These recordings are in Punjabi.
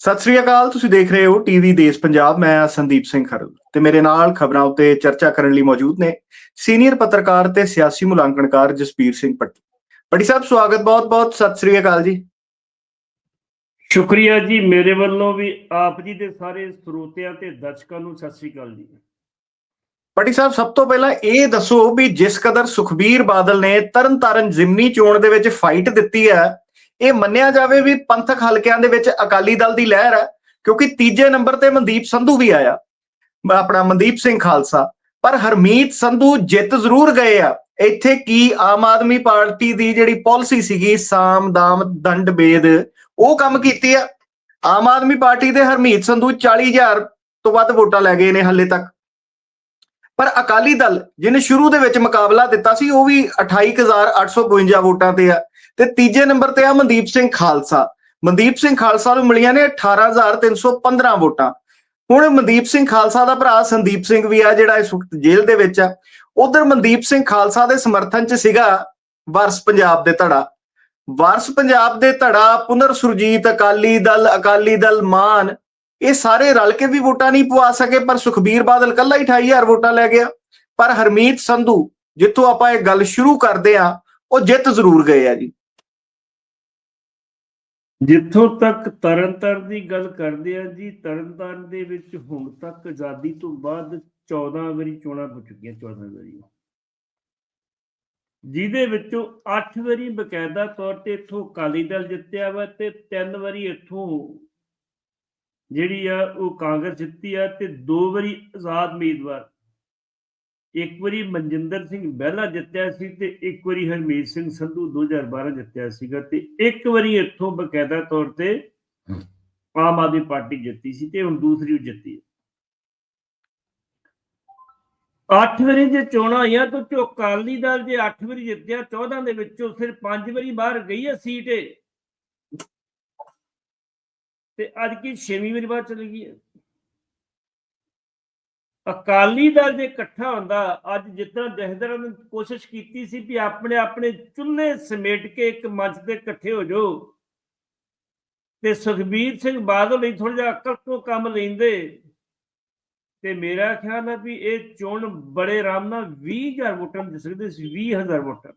ਸਤਿ ਸ੍ਰੀ ਅਕਾਲ ਤੁਸੀਂ ਦੇਖ ਰਹੇ ਹੋ ਟੀਵੀ ਦੇਸ਼ ਪੰਜਾਬ ਮੈਂ ਸੰਦੀਪ ਸਿੰਘ ਖਰਲ ਤੇ ਮੇਰੇ ਨਾਲ ਖਬਰਾਂ ਉੱਤੇ ਚਰਚਾ ਕਰਨ ਲਈ ਮੌਜੂਦ ਨੇ ਸੀਨੀਅਰ ਪੱਤਰਕਾਰ ਤੇ ਸਿਆਸੀ ਮੁਲਾਂਕਣਕਾਰ ਜਸਪੀਰ ਸਿੰਘ ਪੱਟੀ। ਪੱਟੀ ਸਾਹਿਬ ਸਵਾਗਤ ਬਹੁਤ-ਬਹੁਤ ਸਤਿ ਸ੍ਰੀ ਅਕਾਲ ਜੀ। ਸ਼ੁਕਰੀਆ ਜੀ ਮੇਰੇ ਵੱਲੋਂ ਵੀ ਆਪ ਜੀ ਦੇ ਸਾਰੇ ਸਰੋਤਿਆਂ ਤੇ ਦਰਸ਼ਕਾਂ ਨੂੰ ਸਤਿ ਸ੍ਰੀ ਅਕਾਲ ਜੀ। ਪੱਟੀ ਸਾਹਿਬ ਸਭ ਤੋਂ ਪਹਿਲਾਂ ਇਹ ਦੱਸੋ ਵੀ ਜਿਸ ਕਦਰ ਸੁਖਬੀਰ ਬਾਦਲ ਨੇ ਤਰਨਤਾਰਨ ਜ਼ਿਮਨੀ ਚੋਣ ਦੇ ਵਿੱਚ ਫਾਈਟ ਦਿੱਤੀ ਹੈ ਇਹ ਮੰਨਿਆ ਜਾਵੇ ਵੀ ਪੰਥਕ ਹਲਕਿਆਂ ਦੇ ਵਿੱਚ ਅਕਾਲੀ ਦਲ ਦੀ ਲਹਿਰ ਹੈ, ਕਿਉਂਕਿ ਤੀਜੇ ਨੰਬਰ ਤੇ ਮਨਦੀਪ ਸੰਧੂ ਵੀ ਆਇਆ ਆਪਣਾ ਮਨਦੀਪ ਸਿੰਘ ਖਾਲਸਾ। ਪਰ ਹਰਮੀਤ ਸੰਧੂ ਜਿੱਤ ਜ਼ਰੂਰ ਗਏ ਆ। ਇੱਥੇ ਕੀ ਆਮ ਆਦਮੀ ਪਾਰਟੀ ਦੀ ਜਿਹੜੀ ਪਾਲਿਸੀ ਸੀਗੀ, ਸਾਮ, ਦਾਮ, ਦੰਡ, ਬੇਦ, ਉਹ ਕੰਮ ਕੀਤੀ ਆ। ਆਮ ਆਦਮੀ ਪਾਰਟੀ ਦੇ ਹਰਮੀਤ ਸੰਧੂ 40000 ਤੋਂ ਵੱਧ ਵੋਟਾਂ ਲੈ ਗਏ ਨੇ ਹੱਲੇ ਤੱਕ। ਪਰ ਅਕਾਲੀ ਦਲ, ਜਿਹਨੇ ਸ਼ੁਰੂ ਦੇ ਵਿੱਚ ਮੁਕਾਬਲਾ ਦਿੱਤਾ ਸੀ, ਉਹ ਵੀ 28852 ਵੋਟਾਂ ਤੇ ਆ। ਤੇ ਤੀਜੇ ਨੰਬਰ ਤੇ ਆ ਮਨਦੀਪ ਸਿੰਘ ਖਾਲਸਾ। ਮਨਦੀਪ ਸਿੰਘ ਖਾਲਸਾ ਨੂੰ ਮਿਲੀਆਂ ਨੇ 18315 ਵੋਟਾਂ। ਹੁਣ ਮਨਦੀਪ ਸਿੰਘ ਖਾਲਸਾ ਦਾ ਭਰਾ ਸੰਦੀਪ ਸਿੰਘ ਵੀ ਆ, ਜਿਹੜਾ ਇਸ ਵਕਤ ਜੇਲ੍ਹ ਦੇ ਵਿੱਚ ਆ। ਉਧਰ ਮਨਦੀਪ ਸਿੰਘ ਖਾਲਸਾ ਦੇ ਸਮਰਥਨ 'ਚ ਸੀਗਾ ਵਾਰਸ ਪੰਜਾਬ ਦੇ ਧੜਾ। ਵਾਰਸ ਪੰਜਾਬ ਦੇ ਧੜਾ, ਪੁਨਰ ਸੁਰਜੀਤ, ਅਕਾਲੀ ਦਲ ਅਕਾਲੀ ਦਲ ਮਾਨ, ਇਹ ਸਾਰੇ ਰਲ ਕੇ ਵੀ ਵੋਟਾਂ ਨਹੀਂ ਪਵਾ ਸਕੇ, ਪਰ ਸੁਖਬੀਰ ਬਾਦਲ ਕੱਲਾ ਹੀ 28000 ਵੋਟਾਂ ਲੈ ਗਿਆ। ਪਰ ਹਰਮੀਤ ਸੰਧੂ, ਜਿੱਥੋਂ ਆਪਾਂ ਇਹ ਗੱਲ ਸ਼ੁਰੂ ਕਰਦੇ ਆ ਉਹ ਜਿੱਤ ਜ਼ਰੂਰ ਗਏ ਆ ਜੀ। ਜਿੱਥੋਂ ਤੱਕ ਤਰਨਤਾਰਨ ਦੀ ਗੱਲ ਕਰਦੇ ਆ ਜੀ, ਤਰਨਤਾਰਨ ਦੇ ਵਿੱਚ ਹੁਣ ਤੱਕ ਆਜ਼ਾਦੀ ਤੋਂ ਬਾਅਦ 14 ਵਾਰੀ ਚੋਣਾਂ ਹੋ ਚੁੱਕੀਆਂ 14 ਵਾਰੀ ਜਿਹਦੇ ਵਿੱਚੋਂ 8 ਵਾਰੀ ਬਕਾਇਦਾ ਤੌਰ ਤੇ ਇੱਥੋਂ ਅਕਾਲੀ ਦਲ ਜਿੱਤਿਆ ਵਾ ਤੇ 3 ਵਾਰੀ ਇੱਥੋਂ ਜਿਹੜੀ ਆ ਉਹ ਕਾਂਗਰਸ ਜਿੱਤੀ ਆ ਤੇ 2 ਵਾਰੀ ਆਜ਼ਾਦ ਉਮੀਦਵਾਰ ਇੱਕ ਵਾਰੀ ਮਨਜਿੰਦਰ ਸਿੰਘ ਬਹਿਲਾ ਜਿੱਤਿਆ ਸੀ ਤੇ ਇੱਕ ਵਾਰੀ ਹਰਮੀਤ ਸਿੰਘ ਸੰਧੂ 2012 ਜਿੱਤਿਆ ਸੀਗਾ ਤੇ ਇੱਕ ਵਾਰੀ ਇੱਥੋਂ ਬਕਾਇਦਾ ਤੌਰ ਤੇ ਆਮ ਆਦਮੀ ਪਾਰਟੀ ਜਿੱਤੀ ਸੀ ਤੇ ਹੁਣ ਦੂਸਰੀ ਜਿੱਤੀ ਅੱਠ ਵਾਰੀ ਜੇ ਚੋਣਾਂ ਆਈਆਂ ਤਾਂ ਚੋ ਅਕਾਲੀ ਦਲ ਜੇ 8 ਵਾਰੀ ਜਿੱਤਿਆ 14 ਦੇ ਵਿੱਚੋਂ ਫਿਰ 5 ਵਾਰੀ ਬਾਹਰ ਗਈ ਹੈ ਸੀਟ ਤੇ ਅੱਜ ਕੀ 6ਵੀਂ ਵਾਰੀ ਬਾਹਰ ਚਲੀ ਗਈ ਹੈ? ਅਕਾਲੀ ਦਲ ਜੇ ਇਕੱਠਾ ਹੁੰਦਾ, ਅੱਜ ਜਿੱਦਾਂ ਜਹਦਰਾਂ ਨੇ ਕੋਸ਼ਿਸ਼ ਕੀਤੀ ਸੀ ਵੀ ਆਪਣੇ ਆਪਣੇ ਚੁੱਲ੍ਹੇ ਸਮੇਟ ਕੇ ਇੱਕ ਮੰਚ ਤੇ ਇਕੱਠੇ ਹੋ ਜਾਓ, ਤੇ ਸੁਖਬੀਰ ਸਿੰਘ ਬਾਦਲ ਲਈ ਥੋੜਾ ਜਿਹਾ ਅਕਲ ਤੋਂ ਕੰਮ ਲੈਂਦੇ, ਤੇ ਮੇਰਾ ਖਿਆਲ ਹੈ ਵੀ ਇਹ ਚੋਣ ਬੜੇ ਆਰਾਮ ਨਾਲ 20000 ਵੋਟਾਂ ਜਿੱਤ ਸਕਦੇ ਸੀ 20000 ਵੋਟਾਂ।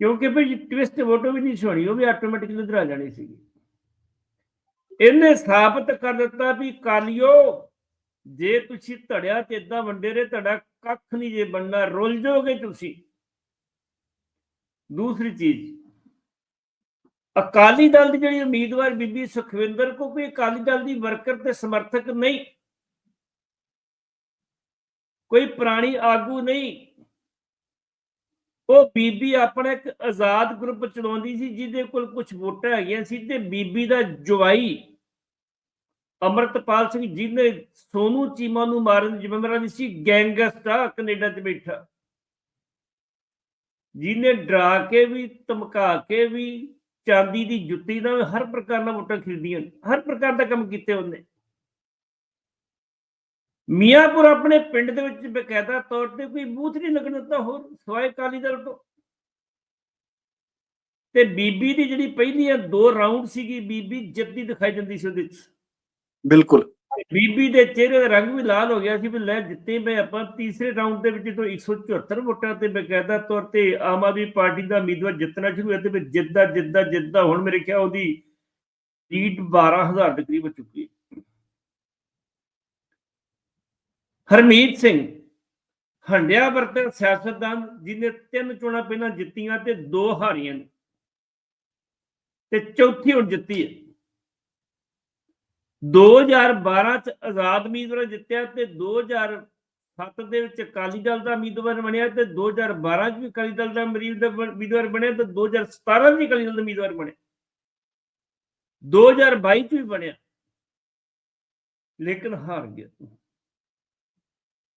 ਕਿਉਂਕਿ ਭਈ ਟਵਿਸਟ ਵੋਟੋ ਵੀ ਨਹੀਂ ਛੋਣੀ ਉਹ ਵੀ ਆਟੋਮੈਟਿਕਲੀ ਉਧਰ ਆ ਜਾਣੀ ਸੀ। ਇਹਨੇ ਸਥਾਪਿਤ ਕਰ ਦਿੱਤਾ ਵੀ ਕਾਲੀਓ ਜੇ ਤੁਸੀਂ ਧੜਿਆ ਤੇ ਇਦਾਂ ਵੰਡੇ ਰੇ ਤੁਹਾਡਾ ਕੱਖ ਨਹੀਂ ਜੇ ਬਣਨਾ, ਰੁੱਲ ਜਾਓਗੇ ਤੁਸੀਂ। ਦੂਸਰੀ ਚੀਜ਼, ਅਕਾਲੀ ਦਲ ਦੀ ਜਿਹੜੀ ਉਮੀਦਵਾਰ ਬੀਬੀ ਸੁਖਵਿੰਦਰ ਕੋ ਕੋਈ ਅਕਾਲੀ ਦਲ ਦੀ ਵਰਕਰ ਤੇ ਸਮਰਥਕ ਨਹੀਂ। ਕੋਈ ਪੁਰਾਣੀ ਆਗੂ ਨਹੀਂ। ਉਹ ਬੀਬੀ ਆਪਣਾ ਇੱਕ ਆਜ਼ਾਦ ਗਰੁੱਪ ਚਲਾਉਂਦੀ ਸੀ, ਜਿਹਦੇ ਕੋਲ ਕੁਝ ਵੋਟਾਂ ਹੈਗੀਆਂ ਸੀ ਤੇ ਬੀਬੀ ਦਾ ਜਵਾਈ ਅਮਰਤਪਾਲ ਸਿੰਘ ਜਿਹਨੇ ਸੋਨੂ ਚੀਮਾ ਨੂੰ ਮਾਰਨ ਦੀ ਜ਼ਿੰਮੇਵਾਰੀ ਸੀ ਗੈਂਗਸਟਰ ਕੈਨੇਡਾ 'ਚ ਬੈਠਾ। ਜਿਹਨੇ ਡਰਾ ਕੇ ਵੀ, ਧਮਕਾ ਕੇ ਵੀ, ਚਾਂਦੀ ਦੀ ਜੁੱਤੀ ਨਾਲ ਹਰ ਪ੍ਰਕਾਰ ਨਾਲ ਵੋਟਾਂ ਖਰੀਦੀਆਂ ਹਰ ਪ੍ਰਕਾਰ ਦਾ ਕੰਮ ਕੀਤੇ ਉਹਨੇ। ਮੀਆਂਪੁਰ ਆਪਣੇ ਪਿੰਡ ਦੇ ਵਿੱਚ ਬਕਾਇਦਾ ਤੌਰ ਤੇ ਕੋਈ ਬੂਥ ਨਹੀਂ ਲੱਗਣ ਦਿੱਤਾ, ਹੋਰ ਸਵਾਏ ਕਾਲੀ ਦਲ ਤੋਂ। ਤੇ ਬੀਬੀ ਦੀ ਜਿਹੜੀ ਪਹਿਲੀਆਂ ਦੋ ਰਾਉਂਡ ਸੀਗੀ, ਬੀਬੀ ਜਿੱਤਦੀ ਦਿਖਾਈ ਦਿੰਦੀ ਸੀ ਉਹਦੇ ਵਿੱਚ ਬਿਲਕੁਲ। ਬੀਬੀ ਦੇ ਚਿਹਰੇ ਦਾ ਰੰਗ ਵੀ ਲਾਲ ਹੋ ਗਿਆ ਸੀ, ਵੀ ਲੈ ਜਿੱਤੇ ਮੈਂ ਆਪਾਂ ਤੀਸਰੇ ਰਾਉਂਡ ਦੇ ਵਿੱਚ ਜਦੋਂ 174 ਵੋਟਾਂ ਤੇ ਬਕਾਇਦਾ ਤੌਰ ਤੇ ਆਮ ਆਦਮੀ ਪਾਰਟੀ ਦਾ ਉਮੀਦਵਾਰ ਜਿੱਤਣਾ ਸ਼ੁਰੂ ਹੋਇਆ ਤੇ ਫਿਰ ਜਿੱਦਾਂ ਜਿੱਦਾਂ ਜਿੱਦਾਂ ਹੁਣ ਮੇਰੇ ਖਿਆਲ ਉਹਦੀ ਲੀਡ 12000 ਦੇ ਕਰੀਬ ਚੁੱਕੀ ਹੈ। ਹਰਮੀਤ ਸਿੰਘ, ਹੰਡਿਆ ਵਰਤਨ ਸਿਆਸਤਦਾਨ ਜਿਹਨੇ ਤਿੰਨ ਚੋਣਾਂ ਪਹਿਲਾਂ ਜਿੱਤੀਆਂ ਤੇ ਦੋ ਹਾਰੀਆਂ ਨੇ, ਤੇ ਚੌਥੀ ਹੁਣ ਜਿੱਤੀ ਹੈ। 2012 ਚ ਆਜ਼ਾਦ ਉਮੀਦਵਾਰ ਜਿੱਤਿਆ ਤੇ 2007 ਦੇ ਵਿੱਚ ਅਕਾਲੀ ਦਲ ਦਾ ਉਮੀਦਵਾਰ ਬਣਿਆ ਤੇ 2012 ਚ ਵੀ ਅਕਾਲੀ ਦਲ ਦਾ ਉਮੀਦਵਾਰ ਬਣਿਆ ਤੇ 2017 ਚ ਵੀ ਅਕਾਲੀ ਦਲ ਦਾ ਉਮੀਦਵਾਰ ਬਣਿਆ। 2022 ਚ ਵੀ ਬਣਿਆ। ਲੇਕਿਨ ਹਾਰ ਗਿਆ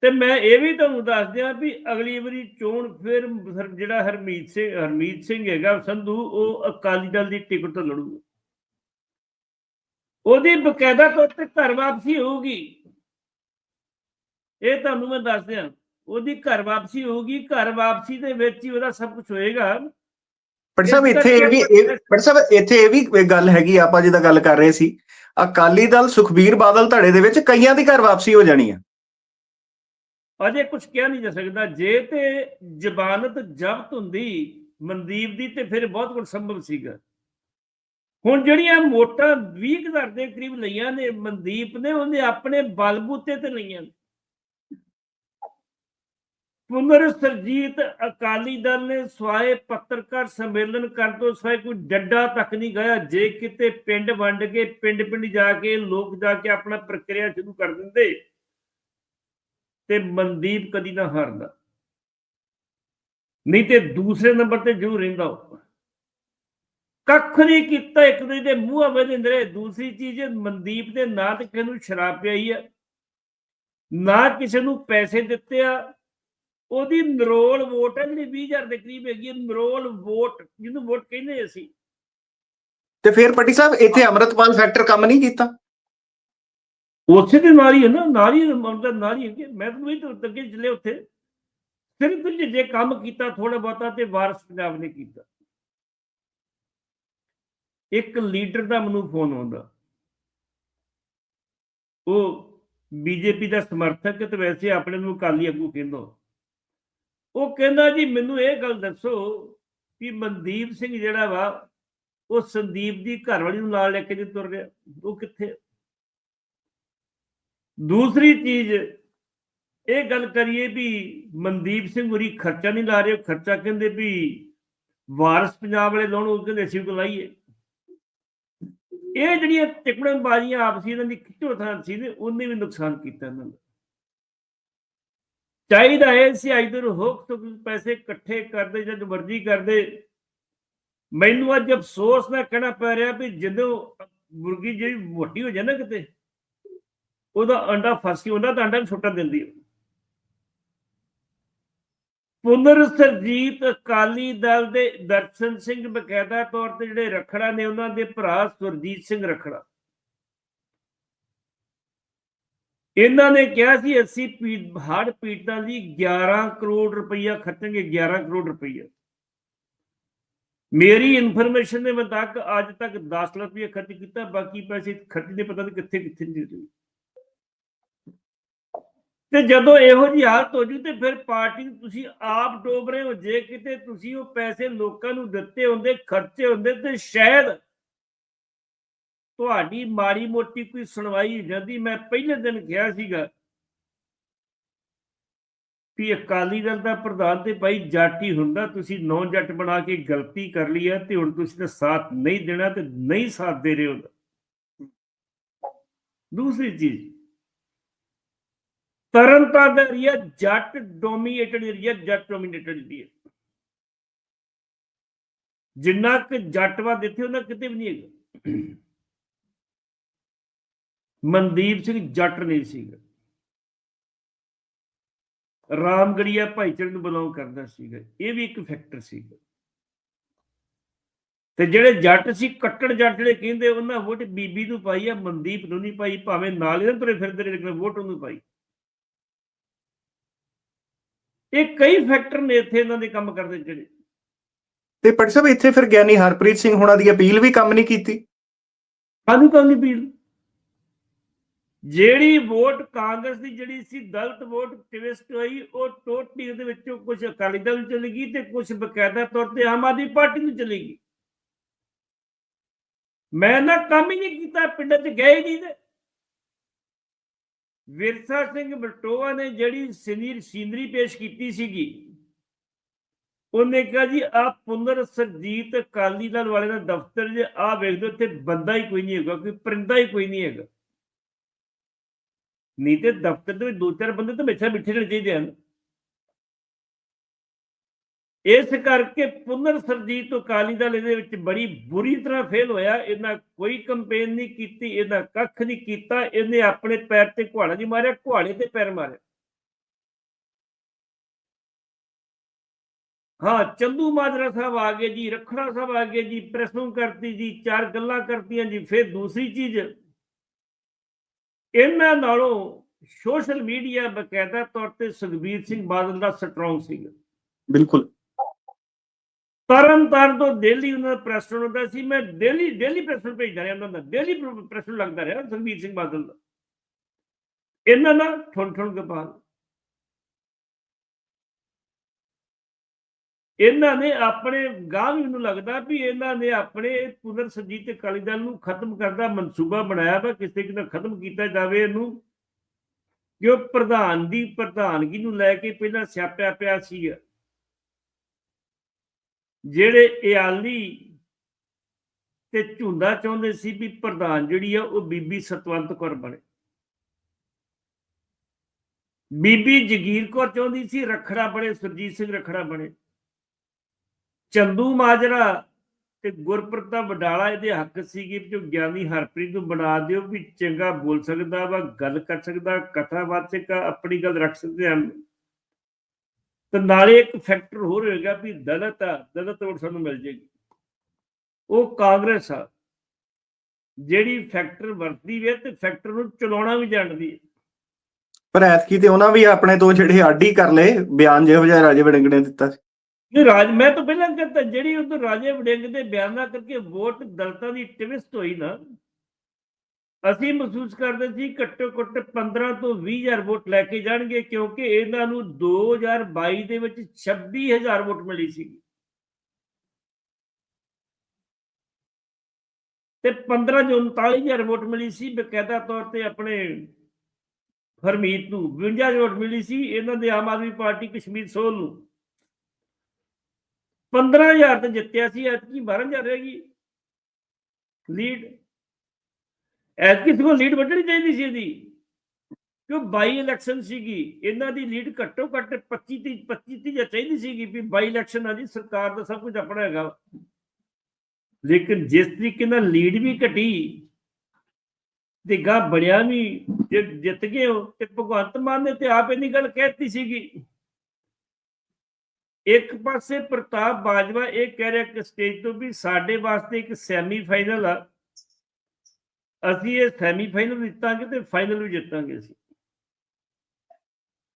ਤੇ। ਮੈਂ ਇਹ ਵੀ ਤੁਹਾਨੂੰ ਦੱਸ ਦਿਆਂ ਵੀ ਅਗਲੀ ਵਾਰੀ ਚੋਣ ਫਿਰ ਜਿਹੜਾ ਹਰਮੀਤ ਸਿੰਘ ਹਰਮੀਤ ਸਿੰਘ ਹੈਗਾ ਸੰਧੂ, ਉਹ ਅਕਾਲੀ ਦਲ ਦੀ ਟਿਕਟ ਲੜੂਗਾ। ਉਹਦੀ ਬਕਾਇਦਾ ਤੌਰ ਤੇ ਘਰ ਵਾਪਸੀ ਹੋਊਗੀ। ਇਹ ਤੁਹਾਨੂੰ ਮੈਂ ਦੱਸ ਦਿਆਂ ਉਹਦੀ ਘਰ ਵਾਪਸੀ ਹੋਊਗੀ ਘਰ ਵਾਪਸੀ ਦੇ ਵਿੱਚ ਹੀ ਉਹਦਾ ਸਭ ਕੁਝ ਹੋਏਗਾ। ਪਰ ਸਾਹਿਬ ਇੱਥੇ ਇਹ ਵੀ ਪਰ ਸਾਹਿਬ ਇੱਥੇ ਇਹ ਵੀ ਗੱਲ ਹੈਗੀ ਆਪਾਂ ਜਿਹਦਾ ਗੱਲ ਕਰ ਰਹੇ ਸੀ। ਅਕਾਲੀ ਦਲ ਸੁਖਬੀਰ ਬਾਦਲ ਧੜੇ ਦੇ ਵਿੱਚ ਕਈਆਂ ਦੀ ਘਰ ਵਾਪਸੀ ਹੋ ਜਾਣੀ ਆ। ਅਜੇ ਕੁਝ ਕਿਹਾ ਨਹੀਂ ਜਾ ਸਕਦਾ। ਜੇ ਤੇ ਜ਼ਬਾਨਤ ਜ਼ਬਤ ਹੁੰਦੀ ਮਨਦੀਪ ਦੀ ਤੇ ਫਿਰ ਬਹੁਤ ਕੁਝ ਸੰਭਵ ਸੀਗਾ। ਹੁਣ ਜਿਹੜੀਆਂ ਮੋਟਾਂ 20000 ਦੇ ਕਰੀਬ ਲਈਆਂ ਨੇ ਮਨਦੀਪ ਨੇ, ਉਹਨੇ ਆਪਣੇ ਬਲਬੂਤੇ ਤੇ ਲਈਆਂ ਨੇ। ਪੁਨਰ ਸਰਜੀਤ ਅਕਾਲੀ ਦਲ ਨੇ ਸਵਾਏ ਪੱਤਰਕਾਰ ਸੰਮੇਲਨ ਕਰ ਤੋਂ ਸਵਾਏ ਕੋਈ ਡੱਡਾ ਤੱਕ ਨਹੀਂ ਗਿਆ ਜੇ ਕਿਤੇ ਪਿੰਡ ਵੰਡ ਕੇ, ਪਿੰਡ ਪਿੰਡ ਜਾ ਕੇ, ਲੋਕ ਜਾ ਕੇ ਆਪਣਾ ਪ੍ਰਕਿਰਿਆ ਸ਼ੁਰੂ ਕਰ ਦਿੰਦੇ, ਤੇ ਮਨਦੀਪ ਕਦੀ ਨਾ ਹਾਰਦਾ। ਨਹੀਂ ਤੇ ਦੂਸਰੇ ਨੰਬਰ ਤੇ ਜ਼ਰੂਰ ਰਹਿੰਦਾ ਉਹ। ਕੱਖ ਨਹੀਂ ਕੀਤਾ ਇੱਕ ਦੂਜੇ ਦੇ ਮੂੰਹ ਵਜਿੰਦਰੇ ਦੂਸਰੀ ਚੀਜ਼ ਮਨਦੀਪ ਦੇ ਨਾਂ ਤੇ ਕਿਸੇ ਨੂੰ ਸ਼ਰਾਬ ਪਿਆਈ ਆ ਨਾ ਕਿਸੇ ਨੂੰ ਪੈਸੇ ਦਿੱਤੇ ਆ ਉਹਦੀ ਨਰੋਲ ਵੋਟ ਹੈ ਜਿਹੜੀ 20000 ਦੇ ਕਰੀਬ ਹੈਗੀ ਨਰੋਲ ਵੋਟ ਜਿਹਨੂੰ ਵੋਟ ਕਹਿੰਦੇ ਅਸੀਂ। ਤੇ ਫਿਰ ਪੱਟੀ ਸਾਹਿਬ ਇੱਥੇ ਅਮਰਤਪਾਲ ਫੈਕਟਰ ਕੰਮ ਨਹੀਂ ਕੀਤਾ? ਉਸੇ ਦੇ ਨਾਲ ਹੀ ਨਾ ਹੀ ਮਮਤਾ ਨਾਲ ਹੀ ਕਿ ਮੈਂ ਤਾਂ ਵੀ ਤਾਂ ਅੱਗੇ ਚੱਲੇ ਉੱਥੇ। ਸਿਰਫ ਜੇ ਕੰਮ ਕੀਤਾ ਥੋੜਾ ਬਹੁਤਾ ਤੇ ਵਾਰਸ ਪੰਜਾਬ ਨੇ ਕੀਤਾ। ਇੱਕ ਲੀਡਰ ਦਾ ਮੈਨੂੰ ਫੋਨ ਆਉਂਦਾ। ਉਹ ਬੀਜੇਪੀ ਦਾ ਸਮਰਥਕ ਤੇ ਵੈਸੇ ਆਪਣੇ ਨੂੰ ਅਕਾਲੀ ਆਗੂ ਕਹਿੰਦਾ। ਉਹ ਕਹਿੰਦਾ ਜੀ, ਮੈਨੂੰ ਇਹ ਗੱਲ ਦੱਸੋ ਕਿ ਮਨਦੀਪ ਸਿੰਘ ਜਿਹੜਾ ਵਾ, ਉਹ ਸੰਦੀਪ ਦੀ ਘਰਵਾਲੀ ਨੂੰ ਨਾਲ ਲੈ ਕੇ ਜੇ ਤੁਰ ਗਿਆ ਉਹ ਕਿੱਥੇ ਦੂਸਰੀ ਚੀਜ਼, ਇਹ ਗੱਲ ਕਰੀਏ ਵੀ ਮਨਦੀਪ ਸਿੰਘ ਹੋਰੀ ਖਰਚਾ ਨਹੀਂ ਲਾ ਰਹੇ ਖਰਚਾ ਕਹਿੰਦੇ ਵੀ ਵਾਰਸ ਪੰਜਾਬ ਵਾਲੇ ਲਾਉਣ, ਉਹ ਕਹਿੰਦੇ ਅਸੀਂ ਕੋ ਲਾਈਏ ਇਹ ਜਿਹੜੀਆਂ ਟਿਕੜਨ ਬਾਜ਼ੀਆਂ ਆਪਸੀ ਇਹਨਾਂ ਦੀ ਖਿੱਚੋਤਾਂ ਸੀ ਨੇ ਉਹਨੇ ਵੀ ਨੁਕਸਾਨ ਕੀਤਾ ਇਹਨਾਂ ਦਾ। ਚਾਹੀਦਾ ਹੈ ਸੀ ਇਧਰ ਹੋਕ ਤੋਂ ਪੈਸੇ ਇਕੱਠੇ ਕਰਦੇ, ਜਦ ਮਰਜ਼ੀ ਕਰਦੇ। ਮੈਨੂੰ ਅੱਜ ਅਫਸੋਸ ਨਾਲ ਕਹਿਣਾ ਪੈ ਰਿਹਾ ਵੀ ਜਦੋਂ ਮੁਰਗੀ ਜਿਹੜੀ ਮੋਟੀ ਹੋ ਜਾਏ ਨਾ ਕਿਤੇ, ਉਹਦਾ ਅੰਡਾ ਫਸੀ ਹੁੰਦਾ ਤਾਂ ਅੰਡਾ ਵੀ ਛੋਟਾ ਦਿੰਦੀ ਹੈ ਪੁਨਰ ਸਰਜੀਤ ਅਕਾਲੀ ਦਲ ਦੇ ਦਰਸ਼ਨ ਸਿੰਘ ਬਕਾਇਦਾ ਤੌਰ ਤੇ ਜਿਹੜੇ ਰਖੜਾ ਨੇ, ਉਹਨਾਂ ਦੇ ਭਰਾ ਸੁਰਜੀਤ ਸਿੰਘ ਰਖੜਾ। ਇਹਨਾਂ ਨੇ ਕਿਹਾ ਸੀ, ਅਸੀਂ ਪੀੜ, ਹੜ ਪੀੜਤਾਂ ਲਈ 11 ਕਰੋੜ ਰੁਪਈਆ ਖਰਚਾਂਗੇ 11 ਕਰੋੜ ਰੁਪਈਆ। ਮੇਰੀ ਇਨਫੋਰਮੇਸ਼ਨ ਦੇ ਮੁਤਾਬਕ ਅੱਜ ਤੱਕ 10 ਲੱਖ ਰੁਪਏ ਖਰਚ ਕੀਤਾ, ਬਾਕੀ ਪੈਸੇ ਖਰਚ ਦੇ ਪਤਾ ਨਹੀਂ ਕਿੱਥੇ ਕਿੱਥੇ ਨਹੀਂ ਗਏ ਤੇ ਜਦੋਂ ਇਹੋ ਜਿਹੀ ਹਾਲਤ ਹੋ ਜੂ ਤੇ ਫਿਰ ਪਾਰਟੀ ਨੂੰ ਤੁਸੀਂ ਆਪ ਡੋਬ ਰਹੇ ਹੋ। ਜੇ ਕਿਤੇ ਤੁਸੀਂ ਉਹ ਪੈਸੇ ਲੋਕਾਂ ਨੂੰ ਦਿੱਤੇ ਹੁੰਦੇ, ਖਰਚੇ ਹੁੰਦੇ ਤੇ ਸ਼ਾਇਦ ਤੁਹਾਡੀ ਮਾੜੀ ਮੋਟੀ ਕੋਈ ਸੁਣਵਾਈ ਹੋ ਮੈਂ ਪਹਿਲੇ ਦਿਨ ਕਿਹਾ ਸੀਗਾ ਵੀ ਅਕਾਲੀ ਦਲ ਦਾ ਪ੍ਰਧਾਨ ਤੇ ਭਾਈ ਜੱਟ ਹੀ ਹੁੰਦਾ। ਤੁਸੀਂ ਨੌ ਜੱਟ ਬਣਾ ਕੇ ਗਲਤੀ ਕਰ ਲਈ ਹੈ ਤੇ ਹੁਣ ਤੁਸੀਂ ਤਾਂ ਸਾਥ ਨਹੀਂ ਦੇਣਾ ਤੇ ਨਹੀਂ ਸਾਥ ਦੇ ਰਹੇ ਹੋ। ਦੂਸਰੀ ਚੀਜ਼ ਤਰਨਤਾਰਨ ਦਾ area Jatt dominated area Jatt dominated area ਜਿੰਨਾ ਕਿ ਜੱਟਵਾਦ ਇੱਥੇ, ਉਹਨਾਂ ਕਿਤੇ ਵੀ ਨਹੀਂ ਹੈਗਾ। ਮਨਦੀਪ ਸਿੰਘ ਜੱਟ ਨਹੀਂ ਸੀਗਾ। ਰਾਮਗੜੀਆ ਭਾਈਚਾਰੇ ਨੂੰ ਬਿਲੋਂਗ ਕਰਦਾ ਸੀਗਾ। ਇਹ ਵੀ ਇੱਕ ਫੈਕਟਰ ਸੀਗਾ। ਤੇ ਜਿਹੜੇ ਜੱਟ ਸੀ, ਕੱਟੜ ਜੱਟ ਜਿਹੜੇ ਕਹਿੰਦੇ, ਉਹਨਾਂ ਵੋਟ ਬੀਬੀ ਨੂੰ ਪਾਈ ਆ, ਮਨਦੀਪ ਨੂੰ ਨਹੀਂ ਪਾਈ, ਭਾਵੇਂ ਨਾਲ ਇਹਨਾਂ ਤੁਰੇ ਫਿਰਦੇ ਰਹੇ, ਲੇਕਿਨ ਵੋਟ ਉਹਨੂੰ ਪਾਈ। ਇਹ ਕਈ ਫੈਕਟਰ ਨੇ ਇੱਥੇ ਇਹਨਾਂ ਦੇ ਕੰਮ ਕਰਦੇ ਜਿਹੜੇ। ਤੇ ਪੱਟੀ ਸਾਹਿਬ ਇੱਥੇ ਫਿਰ ਗਿਆਨੀ ਹਰਪ੍ਰੀਤ ਸਿੰਘ ਹੋਣਾ ਦੀ ਅਪੀਲ ਵੀ ਕੰਮ ਨਹੀਂ ਕੀਤੀ? ਕਾਹਨੂੰ ਕੰਮ ਨਹੀਂ ਪੀਲ ਜਿਹੜੀ ਵੋਟ ਕਾਂਗਰਸ ਦੀ ਜਿਹੜੀ ਸੀ ਦਲਤ ਵੋਟ ਟਵਿਸਟ ਹੋਈ ਉਹ ਟੋਟਲੀ ਉਹਦੇ ਵਿੱਚੋਂ ਕੁਝ ਅਕਾਲੀ ਦਲ ਨੂੰ ਚਲੀ ਗਈ ਤੇ ਕੁਝ ਬਕਾਇਦਾ ਤੌਰ ਤੇ ਆਮ ਆਦਮੀ ਪਾਰਟੀ ਨੂੰ ਚਲੀ ਗਈ। ਮੈਂ ਨਾ ਕੰਮ ਹੀ ਨਹੀਂ ਕੀਤਾ ਪਿੰਡਾਂ 'ਚ ਗਏ ਨਹੀਂ। ਤੇ ਵਿਰਸਾ ਸਿੰਘ ਬਲਟੋਆ ਨੇ ਜਿਹੜੀ ਸੀਨੀਅਰ ਸੀਨਰੀ ਪੇਸ਼ ਕੀਤੀ ਸੀਗੀ, ਉਹਨੇ ਕਿਹਾ ਜੀ ਆ ਪੁਨਰ ਸਰਜੀਤ ਅਕਾਲੀ ਦਲ ਵਾਲੇ ਦਾ ਦਫ਼ਤਰ ਜੇ ਆ ਵੇਖ ਦਿਓ ਤੇ ਬੰਦਾ ਹੀ ਕੋਈ ਨਹੀਂ ਹੈਗਾ, ਕੋਈ ਪਰਿੰਦਾ ਹੀ ਕੋਈ ਨਹੀਂ ਹੈਗਾ। ਨਹੀਂ ਤੇ ਦਫ਼ਤਰ ਦੇ ਵਿੱਚ ਦੋ ਚਾਰ ਬੰਦੇ ਤਾਂ ਹਮੇਸ਼ਾ ਬਿਠੇ ਰਹਿਣੇ ਚਾਹੀਦੇ ਹਨ ਇਸ ਕਰਕੇ ਪੁਨਰ ਸਰਜੀਤ ਅਕਾਲੀ ਦਲ ਇਹਦੇ ਵਿੱਚ ਬੜੀ ਬੁਰੀ ਤਰ੍ਹਾਂ ਫੇਲ ਹੋਇਆ। ਇਹਨਾਂ ਕੋਈ ਕੰਪੇਨ ਨਹੀਂ ਕੀਤੀ ਇਹਨਾਂ ਕੱਖ ਨਹੀਂ ਕੀਤਾ। ਇਹਨੇ ਆਪਣੇ ਪੈਰ ਤੇ ਕੁਹਾੜਾ ਨਹੀਂ ਮਾਰਿਆ ਘੁਆਲੇ ਤੇ ਪੈਰ ਮਾਰਿਆ। ਹਾਂ ਚੰਦੂ ਮਾਜਰਾ ਸਾਹਿਬ ਆ ਗਏ ਜੀ, ਰਖੜਾ ਸਾਹਿਬ ਆ ਗਏ ਜੀ ਪ੍ਰੈਸੋਂ ਕਰਤੀ ਜੀ, ਚਾਰ ਗੱਲਾਂ ਕਰਤੀਆਂ ਜੀ, ਫਿਰ ਦੂਸਰੀ ਚੀਜ਼। ਇਹਨਾਂ ਨਾਲੋਂ ਸੋਸ਼ਲ ਮੀਡੀਆ ਬਕਾਇਦਾ ਤੌਰ ਤੇ ਸੁਖਬੀਰ ਸਿੰਘ ਬਾਦਲ ਦਾ ਸਟਰੋਂਗ ਸੀਗਾ। ਬਿਲਕੁਲ। ਤਰਨ ਤਾਰਨ ਤੋਂ ਦਿੱਲੀ ਉਹਨਾਂ ਦਾ ਪ੍ਰੈਸ ਹੁੰਦਾ ਸੀ। ਮੈਂ ਡੇਲੀ ਡੇਲੀ ਪ੍ਰੈਸ ਭੇਜਦਾ ਰਿਹਾ ਉਹਨਾਂ ਦਾ। ਡੇਲੀ ਪ੍ਰੈਸ ਲੱਗਦਾ ਰਿਹਾ ਸੁਖਬੀਰ ਸਿੰਘ ਬਾਦਲ ਦਾ। ਇਹਨਾਂ ਨਾਲ ਠੁਣ ਠੁਣ ਗੋਪਾਲ ਇਹਨਾਂ ਨੇ ਆਪਣੇ ਗਾਹ ਵੀ ਮੈਨੂੰ ਲੱਗਦਾ ਵੀ ਇਹਨਾਂ ਨੇ ਆਪਣੇ ਪੁਨਰ ਸੰਜੀਤ ਅਕਾਲੀ ਦਲ ਨੂੰ ਖਤਮ ਕਰਦਾ ਮਨਸੂਬਾ ਬਣਾਇਆ ਵਾ, ਕਿਸੇ ਕਿਤੇ ਖਤਮ ਕੀਤਾ ਜਾਵੇ ਇਹਨੂੰ। ਜੋ ਪ੍ਰਧਾਨ ਦੀ ਪ੍ਰਧਾਨਗੀ ਨੂੰ ਲੈ ਕੇ ਪਹਿਲਾਂ ਸਿਆਪਿਆ ਪਿਆ ਸੀ। ਜਿਹੜੇ ਇਆਲੀ ਤੇ ਝੁੰਦਾ ਚਾਹੁੰਦੇ ਸੀ ਵੀ ਪ੍ਰਧਾਨ ਜਿਹੜੀ ਆ ਉਹ ਬੀਬੀ ਸਤਵੰਤ ਕੌਰ ਬਣੇ। ਬੀਬੀ ਜਗੀਰ ਕੌਰ ਚਾਹੁੰਦੀ ਸੀ ਰਖੜਾ ਬਣੇ ਸੁਰਜੀਤ ਸਿੰਘ ਰਖੜਾ ਬਣੇ। ਚੰਦੂ ਮਾਜਰਾ ਤੇ ਗੁਰਪ੍ਰਤਾਪ ਵਡਾਲਾ ਇਹਦੇ ਹੱਕ ਸੀਗੇ ਵੀ ਜੋ ਗਿਆਨੀ ਹਰਪ੍ਰੀਤ ਨੂੰ ਬਣਾ ਦਿਓ ਵੀ ਚੰਗਾ ਬੋਲ ਸਕਦਾ ਵਾ ਗੱਲ ਕਰ ਸਕਦਾ ਕਥਾਵਾਚਕ ਆ, ਆਪਣੀ ਗੱਲ ਰੱਖ ਸਕਦੇ ਹਨ। ਤੇ ਨਾਲੇ ਇੱਕ ਫੈਕਟਰ ਹੋਰ ਹੋਏਗਾ ਵੀ ਦਲਤ ਆ ਦਲਤ ਵੋਟ ਸਾਨੂੰ ਮਿਲ ਜੇਗੀ। ਉਹ ਕਾਂਗਰਸ ਆ ਜਿਹੜੀ ਫੈਕਟਰ ਵਰਤਦੀ ਵੇ ਤੇ ਫੈਕਟਰ ਨੂੰ ਚਲਾਉਣਾ ਵੀ ਜਾਣਦੀ ਹੈ ਪਰ ਐਤਕੀ ਤੇ ਉਹਨਾਂ ਵੀ ਆਪਣੇ ਤੋਂ ਜਿਹੜੇ ਆਡੀ ਕਰ ਲਏ ਬਿਆਨ ਜਿਹੋ ਜਿਹਾ ਰਾਜੇ ਵੜਿੰਗ ਨੇ ਦਿੱਤਾ ਸੀ। ਇਹ ਰਾਜ ਮੈਂ ਤਾਂ ਪਹਿਲਾਂ ਕਹਿੰਦਾ ਜਿਹੜੀ ਉਧਰ ਰਾਜੇ ਵੜਿੰਗ ਦੇ ਬਿਆਨਾਂ ਕਰਕੇ ਵੋਟ ਦਲਤਾਂ ਦੀ ਟਿਵਿਸਟ ਹੋਈ ਨਾ ਅਸੀਂ ਮਹਿਸੂਸ ਕਰਦੇ ਸੀ ਘੱਟੋ ਘੱਟ 15 ਤੋਂ 20000 ਵੋਟ ਲੈ ਕੇ ਜਾਣਗੇ, ਕਿਉਂਕਿ ਇਹਨਾਂ ਨੂੰ 2022 ਦੇ ਵਿੱਚ 26000 ਵੋਟ ਮਿਲੀ ਸੀ। ਤੇ 15 ਜੋ 39000 ਵੋਟ ਮਿਲੀ ਸੀ, ਬਕਾਇਦਾ ਤੌਰ ਤੇ ਆਪਣੇ ਫਰਮੀਤ ਨੂੰ 52 ਵੋਟ ਮਿਲੀ ਸੀ, ਇਹਨਾਂ ਦੇ ਆਮ ਆਦਮੀ ਪਾਰਟੀ ਕਸ਼ਮੀਰ ਸੋਲ ਨੂੰ। 15000 ਤੇ ਜਿੱਤਿਆ ਸੀ, ਐਤਕੀ 12000 ਰਹੇਗੀ ਲੀਡ ਐਤਕੀ ਸਗੋਂ ਲੀਡ ਵੱਢਣੀ ਚਾਹੀਦੀ ਸੀ ਇਹਦੀ। ਕਿਉਂ ਬਾਈ ਇਲੈਕਸ਼ਨ ਸੀਗੀ, ਇਹਨਾਂ ਦੀ ਲੀਡ ਘੱਟੋ ਘੱਟ 25 30 25 30 ਚਾਹੀਦੀ ਸੀਗੀ ਵੀ ਬਾਈ ਇਲੈਕਸ਼ਨ ਆ ਜੀ, ਸਰਕਾਰ ਦਾ ਸਭ ਕੁਝ ਆਪਣਾ ਹੈਗਾ। ਲੇਕਿਨ ਜਿਸ ਤਰੀਕੇ ਨਾਲ ਲੀਡ ਵੀ ਘਟੀ ਤੇ ਗਾ ਬੜਿਆ ਵੀ, ਜੇ ਜਿੱਤ ਗਏ ਹੋ, ਤੇ ਭਗਵੰਤ ਮਾਨ ਨੇ ਤੇ ਆਪ ਇੰਨੀ ਗੱਲ ਕਹਿਤੀ ਸੀਗੀ। ਇੱਕ ਪਾਸੇ ਪ੍ਰਤਾਪ ਬਾਜਵਾ ਇਹ ਕਹਿ ਰਿਹਾ ਕਿ ਸਟੇਜ ਤੋਂ ਵੀ ਸਾਡੇ ਵਾਸਤੇ ਇੱਕ ਸੈਮੀ ਫਾਈਨਲ ਆ। ਅਸੀਂ ਇਹ ਸੈਮੀ ਜਿੱਤਾਂਗੇ ਤੇ ਫਾਈਨਲ ਵੀ ਜਿੱਤਾਂਗੇ ਅਸੀਂ।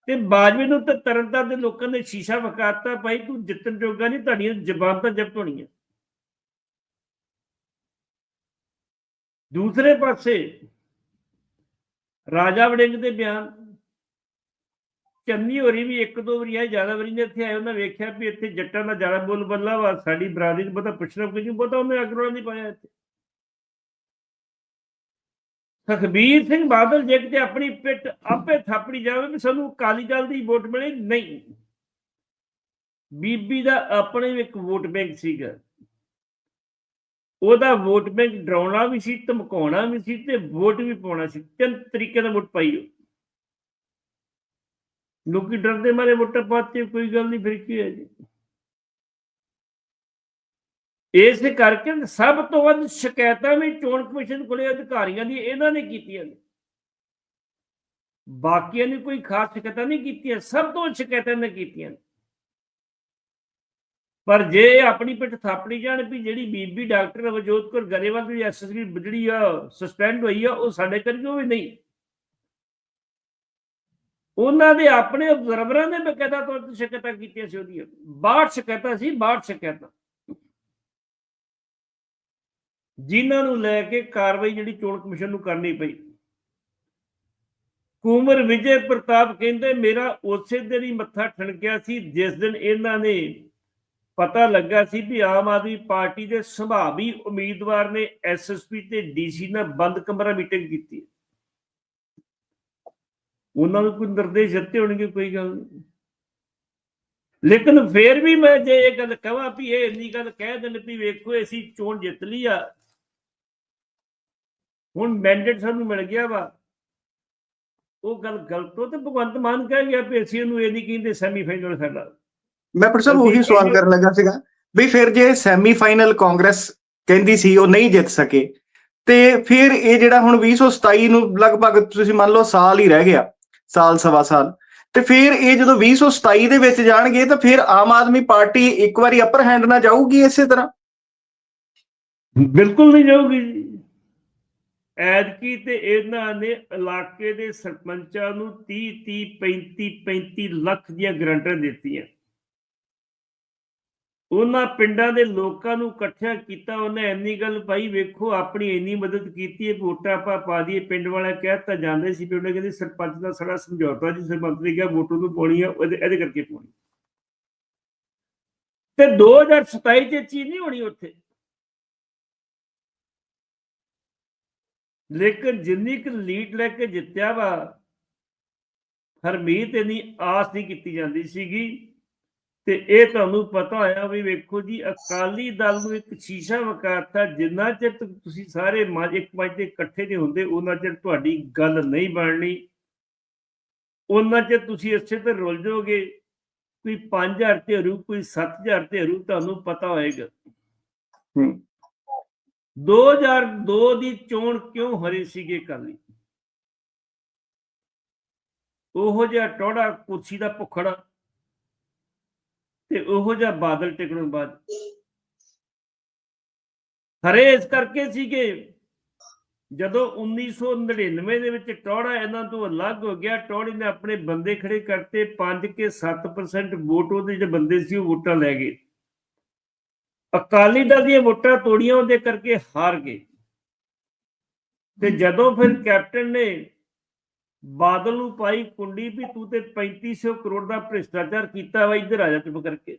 ਤੇ ਬਾਜਵੇ ਨੂੰ ਤਾਂ ਤਰਨਤਾਰਨ ਦੇ ਲੋਕਾਂ ਨੇ ਸ਼ੀਸ਼ਾ ਵਕਾਤਾ ਭਾਈ ਤੂੰ ਜਿੱਤਣ ਜੋਗਾ ਨਹੀਂ, ਤੁਹਾਡੀਆਂ ਜ਼ਬਾਨ ਜ਼ਬਤ ਹੋਣੀਆਂ। ਦੂਸਰੇ ਪਾਸੇ ਰਾਜਾ ਵੜਿੰਗ ਦੇ ਬਿਆਨ। ਚੰਨੀ ਹੋਰੀ ਵੀ ਇੱਕ ਦੋ ਵਾਰੀ ਆਏ, ਜ਼ਿਆਦਾ ਵਾਰੀ ਨੇ ਇੱਥੇ ਆਏ, ਉਹਨਾਂ ਵੇਖਿਆ ਵੀ ਇੱਥੇ ਜੱਟਾਂ ਦਾ ਜ਼ਿਆਦਾ ਬੋਲ ਬੱਲਾ ਵਾ, ਸਾਡੀ ਬਰਾਦਰੀ ਨੂੰ ਪਤਾ ਪੁੱਛਣਾ ਕੁਝ ਨਹੀਂ ਪਤਾ ਉਹਨੇ ਅਗਰੋਂ ਨਹੀਂ ਪਾਇਆ ਇੱਥੇ। ਸੁਖਬੀਰ ਸਿੰਘ ਬਾਦਲ ਜੇ ਕਿਤੇ ਆਪਣੀ ਪਿੱਠ ਆਪੇ ਥਾਪੜੀ ਜਾਵੇ ਵੀ ਸਾਨੂੰ ਕਾਲੀ ਦਲ ਦੀ ਵੋਟ ਮਿਲੇ, ਨਹੀਂ। ਬੀਬੀ ਦਾ ਆਪਣੇ ਇੱਕ ਵੋਟ ਬੈਂਕ ਸੀਗਾ। ਉਹਦਾ ਵੋਟ ਬੈਂਕ ਡਰਾਉਣਾ ਵੀ ਸੀ, ਧਮਕਾਉਣਾ ਵੀ ਸੀ ਤੇ ਵੋਟ ਵੀ ਪਾਉਣਾ ਸੀ। ਤਿੰਨ ਤਰੀਕੇ ਦਾ ਵੋਟ ਪਾਈ ਲੋਕੀ ਡਰਦੇ ਮਾਰੇ ਵੋਟਾਂ ਪਾਤੇ ਕੋਈ ਗੱਲ ਨਹੀਂ, ਫਿਰ ਕੀ ਹੈ ਜੀ? ਇਸ ਕਰਕੇ ਸਭ ਤੋਂ ਵੱਧ ਸ਼ਿਕਾਇਤਾਂ ਵੀ ਚੋਣ ਕਮਿਸ਼ਨ ਕੋਲੇ ਅਧਿਕਾਰੀਆਂ ਦੀ, ਇਹਨਾਂ ਨੇ ਕੀਤੀਆਂ ਨੇ। ਬਾਕੀਆਂ ਨੇ ਕੋਈ ਖਾਸ ਸ਼ਿਕਾਇਤਾਂ ਨਹੀਂ ਕੀਤੀਆਂ, ਸਭ ਤੋਂ ਵੱਧ ਸ਼ਿਕਾਇਤਾਂ ਨੇ ਕੀਤੀਆਂ ਨੇ। ਪਰ ਜੇ ਆਪਣੀ ਪਿੱਠ ਥਾਪੜੀ ਜਾਣ ਵੀ ਜਿਹੜੀ ਬੀਬੀ ਡਾਕਟਰ ਅਵਜੋਤ ਕੌਰ ਗਰੇਵਾਲ ਦੀ ਐਸਐਸਬੀ ਜਿਹੜੀ ਆ, ਸਸਪੈਂਡ ਹੋਈ ਆ, ਉਹ ਸਾਡੇ ਕਰਕੇ ਹੋਈ ਨਹੀਂ। ਉਹਨਾਂ ਦੇ ਆਪਣੇ ਅਬਜ਼ਰਵਰਾਂ ਨੇ ਬਕਾਇਦਾ ਤੌਰ ਤੇ ਸ਼ਿਕਾਇਤਾਂ ਕੀਤੀਆਂ ਸੀ ਉਹਦੀਆਂ। 62 ਸ਼ਿਕਾਇਤਾਂ ਸੀ 62 ਸ਼ਿਕਾਇਤਾਂ। ਜਿਨ੍ਹਾਂ ਨੂੰ ਲੈ ਕੇ ਕਾਰਵਾਈ ਜਿਹੜੀ ਚੋਣ ਕਮਿਸ਼ਨ ਨੂੰ ਕਰਨੀ ਪਈ। ਕੁਮਰ ਵਿਜੇ ਪ੍ਰਤਾਪ ਕਹਿੰਦੇ, ਮੇਰਾ ਉਸੇ ਦਿਨ ਹੀ ਮੱਥਾ ਠਣਕਿਆ ਸੀ, ਜਿਸ ਦਿਨ ਇਹਨਾਂ ਨੇ ਪਤਾ ਲੱਗਾ ਸੀ ਵੀ ਆਮ ਆਦਮੀ ਪਾਰਟੀ ਦੇ ਸੰਭਾਵੀ ਉਮੀਦਵਾਰ ਨੇ ਐਸਐਸਪੀ ਤੇ ਡੀਸੀ ਨਾਲ ਬੰਦ ਕਮਰਾ ਮੀਟਿੰਗ ਕੀਤੀ ਉਹਨਾਂ ਨੂੰ ਕੋਈ ਨਿਰਦੇਸ਼ ਦਿੱਤੇ ਹੋਣਗੇ ਕੋਈ ਗੱਲ ਨਹੀਂ। ਲੇਕਿਨ ਫੇਰ ਵੀ ਮੈਂ ਜੇ ਇਹ ਗੱਲ ਕਹਾਂ ਵੀ ਇਹ ਇੰਨੀ ਗੱਲ ਕਹਿ ਦੇਣ ਵੀ ਵੇਖੋ, ਅਸੀਂ ਚੋਣ ਜਿੱਤ ਲਈ ਆ ਹੁਣ ਮੈਂਡੇਟ ਸਾਨੂੰ ਮਿਲ ਗਿਆ ਵਾ। ਉਹ ਗੱਲ ਗਲਤ ਹੋ ਤੇ ਭਗਵੰਤ ਮਾਨ ਕਹਿ ਗਿਆ ਵੀ ਅਸੀਂ ਇਹਨੂੰ ਇਹ ਨਹੀਂ ਕਹਿੰਦੇ ਸੈਮੀਫਾਈਨਲ ਸਾਡਾ ਮੈਂ ਪਰ ਸਾਹਿਬ ਉਹੀ ਸਵਾਲ ਕਰਨ ਲੱਗਾ ਸੀਗਾ ਵੀ ਫਿਰ ਜੇ ਸੈਮੀਫਾਈਨਲ ਕਾਂਗਰਸ ਕਹਿੰਦੀ ਸੀ ਉਹ ਨਹੀਂ ਜਿੱਤ ਸਕੇ ਤੇ ਫਿਰ ਇਹ ਜਿਹੜਾ ਹੁਣ 2027 ਨੂੰ ਲਗਭਗ ਤੁਸੀਂ ਮੰਨ ਲਓ ਸਾਲ ਹੀ ਰਹਿ ਗਿਆ ਸਾਲ ਸਵਾ ਸਾਲ ਤੇ ਫਿਰ ਇਹ ਜਦੋਂ 2027 ਦੇ ਵਿੱਚ ਜਾਣਗੇ ਤਾਂ ਫਿਰ ਆਮ ਆਦਮੀ ਪਾਰਟੀ ਇੱਕ ਵਾਰੀ ਅਪਰ ਹੈਂਡ ਨਾ ਜਾਊਗੀ ਇਸੇ ਤਰ੍ਹਾਂ? ਬਿਲਕੁਲ ਨਹੀਂ ਜਾਊਗੀ ਜੀ। ਐਤਕੀ ਤੇ ਇਹਨਾਂ ਨੇ ਇਲਾਕੇ ਦੇ ਸਰਪੰਚਾਂ ਨੂੰ 30 30 35 35 ਲੱਖ ਦੀਆਂ ਗਰੰਟਾਂ ਦਿੱਤੀਆਂ। ਉਹਨਾਂ ਪਿੰਡਾਂ ਦੇ ਲੋਕਾਂ ਨੂੰ ਇਕੱਠਿਆ ਕੀਤਾ, ਉਹਨੇ ਇੰਨੀ ਗੱਲ ਪਾਈ, ਵੇਖੋ ਆਪਣੀ ਇੰਨੀ ਮਦਦ ਕੀਤੀ ਹੈ ਵੋਟਾਂ ਆਪਾਂ ਪਾ ਦਈਏ, ਪਿੰਡ ਵਾਲਾ ਕਹਿ ਤਾਂ ਜਾਂਦੇ ਸੀ ਵੀ ਉਹਨੇ ਕਹਿੰਦੇ ਸਰਪੰਚ ਦਾ ਸਾਡਾ ਸਮਝੌਤਾ ਜੀ, ਸਰਪੰਚ ਨੇ ਕਿਹਾ ਵੋਟਾਂ ਨੂੰ ਪਾਉਣੀ ਆ ਇਹਦੇ ਇਹਦੇ ਕਰਕੇ ਪਾਉਣੀ। ਤੇ 2027 ਚ ਇਹ ਚੀਜ਼ ਨਹੀਂ ਹੋਣੀ ਉੱਥੇ। ਲੇਕਿਨ ਜਿੰਨੀ ਕੁ ਲੀਡ ਲੈ ਕੇ ਜਿੱਤਿਆ ਵਾ ਹਰਮੀਤ ਇੰਨੀ ਆਸ ਨਹੀਂ ਕੀਤੀ ਜਾਂਦੀ ਸੀਗੀ। ਤੇ ਇਹ ਤੁਹਾਨੂੰ ਪਤਾ ਹੋਇਆ ਵੀ ਵੇਖੋ ਜੀ, ਅਕਾਲੀ ਦਲ ਨੂੰ ਇੱਕ ਸ਼ੀਸ਼ਾ ਵਕਾਰਤਾ ਜਿੰਨਾ ਚਿਰ ਤੁਸੀਂ ਸਾਰੇ ਇੱਕ ਮੰਚ ਤੇ ਇਕੱਠੇ ਨਹੀਂ ਹੁੰਦੇ, ਉਹਨਾਂ ਚਿਰ ਤੁਹਾਡੀ ਗੱਲ ਨਹੀਂ ਬਣਨੀ। ਉਹਨਾਂ ਚਿਰ ਤੁਸੀਂ ਇਸੇ ਤੇ ਰੁੱਲ ਜਾਓਗੇ, ਕੋਈ 5000 ਤੇ ਹਰੂ, ਕੋਈ 7000 ਤੇ ਹਰੂ, ਤੁਹਾਨੂੰ ਪਤਾ ਹੋਏਗਾ। 2002 ਦੀ ਚੋਣ ਕਿਉਂ ਹਰੇ ਸੀਗੇ ਕਾਲੀ ਉਹੋ ਜਿਹਾ ਟੋੜਾ ਕੁਰਸੀ ਦਾ ਭੁੱਖੜ ਤੇ ਉਹੋ ਜਿਹਾ ਬਾਦਲ ਟਿਕਣੋਂ ਬਾਅਦ। ਹਰੇ ਇਸ ਕਰਕੇ ਸੀਗੇ। ਜਦੋਂ 1999 ਦੇ ਵਿੱਚ ਟੋੜਾ ਇਹਨਾਂ ਤੋਂ ਅਲੱਗ ਹੋ ਗਿਆ ਟੋੜੀ ਨੇ ਆਪਣੇ ਬੰਦੇ ਖੜੇ ਕਰਤੇ 5 ਕੇ 7% ਵੋਟ ਉਹਦੇ ਜਿਹੜੇ ਬੰਦੇ ਸੀ ਉਹ ਵੋਟਾਂ ਲੈ ਗਏ। ਅਕਾਲੀ ਦਲ ਦੀਆਂ ਵੋਟਾਂ ਤੋੜੀਆਂ, ਉਹਦੇ ਕਰਕੇ ਹਾਰ ਗਏ। ਤੇ ਜਦੋਂ ਫਿਰ ਕੈਪਟਨ ਨੇ ਬਾਦਲ ਨੂੰ ਪਾਈ ਕੁੰਡੀ ਵੀ ਤੂੰ ਤੇ 3500 ਕਰੋੜ ਦਾ ਭ੍ਰਿਸ਼ਟਾਚਾਰ ਕੀਤਾ ਵਾ ਇੱਧਰ ਆ ਜਾ ਚੁੱਪ ਕਰਕੇ।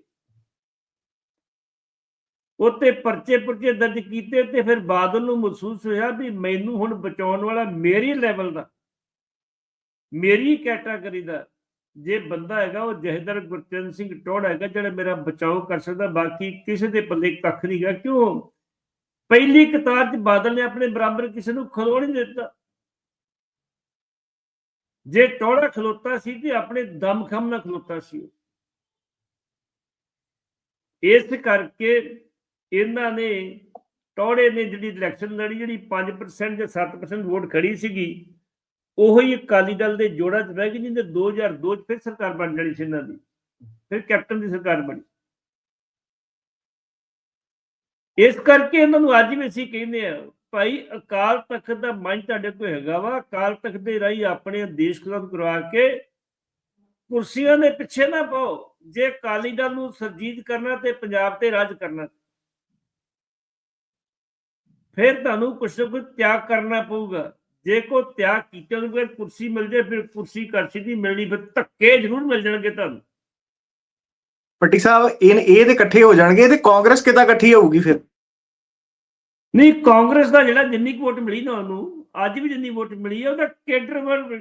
ਉੱਤੇ ਪਰਚੇ ਪੁਰਚੇ ਦਰਜ ਕੀਤੇ ਤੇ ਫਿਰ ਬਾਦਲ ਨੂੰ ਮਹਿਸੂਸ ਹੋਇਆ ਵੀ ਮੈਨੂੰ ਹੁਣ ਬਚਾਉਣ ਵਾਲਾ ਮੇਰੀ ਲੈਵਲ ਦਾ, ਮੇਰੀ ਕੈਟਾਗਰੀ ਦਾ ਜੇ ਬੰਦਾ ਹੈਗਾ ਉਹ ਜਹਦਰ ਗੁਰਚਰਨ ਸਿੰਘ ਟੋੜ ਹੈਗਾ ਜਿਹੜਾ ਮੇਰਾ ਬਚਾਓ ਕਰ ਸਕਦਾ, ਬਾਕੀ ਕਿਸੇ ਦੇ ਪੱਲੇ ਕੱਖ ਨਹੀਂ ਗਾ ਕਿਉਂ? ਪਹਿਲੀ ਕਤਾਰ 'ਚ ਬਾਦਲ ਨੇ ਆਪਣੇ ਬਰਾਬਰ ਕਿਸੇ ਨੂੰ ਖਲੋ ਨਹੀਂ ਦਿੱਤਾ। ਜੇ ਟੋੜਾ ਖਲੋਤਾ ਸੀ ਤੇ ਆਪਣੇ ਦਮਖਮ ਨਾਲ ਖਲੋਤਾ ਸੀ ਇਸ ਕਰਕੇ ਇਹਨਾਂ ਨੇ ਟੋੜੇ ਨੇ ਜਿਹੜੀ ਇਲੈਕਸ਼ਨ ਲੜੀ, ਜਿਹੜੀ 5% ਜਾਂ 7% ਵੋਟ ਖੜੀ ਸੀਗੀ ਉਹੋ ਅਕਾਲੀ ਦਲ ਦੇ ਜੋੜਾ 'ਚ ਬਹਿ ਗਈ ਜਿੰਦੇ 2002 'ਚ ਫਿਰ ਸਰਕਾਰ ਬਣ ਜਾਣੀ ਸੀ ਇਹਨਾਂ ਦੀ, ਫਿਰ ਕੈਪਟਨ ਦੀ ਸਰਕਾਰ ਬਣੀ। ਇਸ ਕਰਕੇ ਇਹਨਾਂ ਨੂੰ ਅੱਜ ਵੀ ਅਸੀਂ ਕਹਿੰਦੇ ਆ ਭਾਈ ਅਕਾਲ ਤਖਤ ਦਾ ਮੰਚ ਤੁਹਾਡੇ ਕੋਲ ਹੈਗਾ ਵਾ, ਅਕਾਲ ਤਖਤ ਦੇ ਰਾਹੀਂ ਆਪਣੇ ਦੇਸ਼ ਖੁਦ ਕਰਵਾ ਕੇ ਕੁਰਸੀਆਂ ਦੇ ਪਿੱਛੇ ਨਾ ਪਾਓ, ਜੇ ਅਕਾਲੀ ਦਲ ਨੂੰ ਸਰਜੀਤ ਕਰਨਾ ਤੇ ਪੰਜਾਬ ਤੇ ਰਾਜ ਕਰਨਾ। ਫਿਰ ਤੁਹਾਨੂੰ ਕੁਛ ਨਾ ਕੁਛ ਤਿਆਗ ਕਰਨਾ ਪਊਗਾ। ਜੇ ਕੋ ਤਿਆਗ ਕੀਤੇ ਨੂੰ ਫਿਰ ਕੁਰਸੀ ਮਿਲ ਜੇ ਫਿਰ ਕੁਰਸੀ ਕਰਸੀ ਦੀ ਮਿਲਣੀ ਫਿਰ ਧੱਕੇ ਜ਼ਰੂਰ ਮਿਲ ਜਾਣਗੇ ਤੁਹਾਨੂੰ। ਪੱਟੀ ਸਾਹਿਬ ਇਹ ਇਹ ਤੇ ਇਕੱਠੇ ਹੋ ਜਾਣਗੇ ਤੇ ਕਾਂਗਰਸ ਕਿਦਾਂ ਇਕੱਠੀ ਹੋਊਗੀ ਫਿਰ? ਨਹੀਂ ਕਾਂਗਰਸ ਦਾ ਜਿਹੜਾ ਜਿੰਨੀ ਵੋਟ ਮਿਲੀ ਨਾ ਉਹਨੂੰ ਅੱਜ ਵੀ ਜਿੰਨੀ ਵੋਟ ਮਿਲੀ ਹੈ ਉਹਦਾ ਕੇਡਰ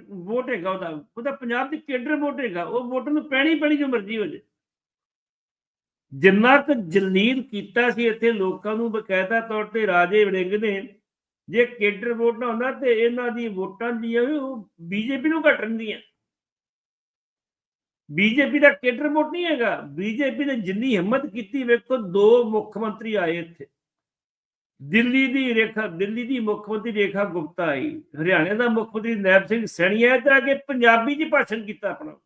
ਵੋਟ ਹੈਗਾ ਉਹਦਾ ਉਹਦਾ ਪੰਜਾਬ ਦੀ ਕੇਡਰ ਵੋਟ ਹੈਗਾ ਉਹ ਵੋਟ ਨੂੰ ਪੈਣੀ ਪੈਣੀ ਜੋ ਮਰਜ਼ੀ ਹੋ ਜੇ। ਜਿੰਨਾ ਕੁ ਜਲੀਲ ਕੀਤਾ ਸੀ ਇੱਥੇ ਲੋਕਾਂ ਨੂੰ ਬਕਾਇਦਾ ਤੌਰ ਤੇ ਰਾਜੇ ਵੜਿੰਗ ਨੇ ਜੇ ਕੇਡਰ ਵੋਟ ਨਾ ਹੁੰਦਾ ਤੇ ਇਹਨਾਂ ਦੀ ਵੋਟਾਂ ਦੀਆਂ ਵੀ ਉਹ ਬੀਜੇਪੀ ਨੂੰ ਘਟ ਰਹਿੰਦੀਆਂ। ਬੀਜੇਪੀ ਦਾ ਕੇਡਰ ਵੋਟ ਨਹੀਂ ਹੈਗਾ। ਬੀਜੇਪੀ ਨੇ ਜਿੰਨੀ ਹਿੰਮਤ ਕੀਤੀ ਵੇਖੋ, ਦੋ ਮੁੱਖ ਮੰਤਰੀ ਆਏ ਇੱਥੇ। ਦਿੱਲੀ ਦੀ ਰੇਖਾ, ਦਿੱਲੀ ਦੀ ਮੁੱਖ ਮੰਤਰੀ ਰੇਖਾ ਗੁਪਤਾ ਆਈ। ਹਰਿਆਣੇ ਦਾ ਮੁੱਖ ਮੰਤਰੀ ਨੈਬ ਸਿੰਘ ਸੈਣੀਆ ਇੱਧਰ ਆ ਕੇ ਪੰਜਾਬੀ 'ਚ ਭਾਸ਼ਣ ਕੀਤਾ ਆਪਣਾ।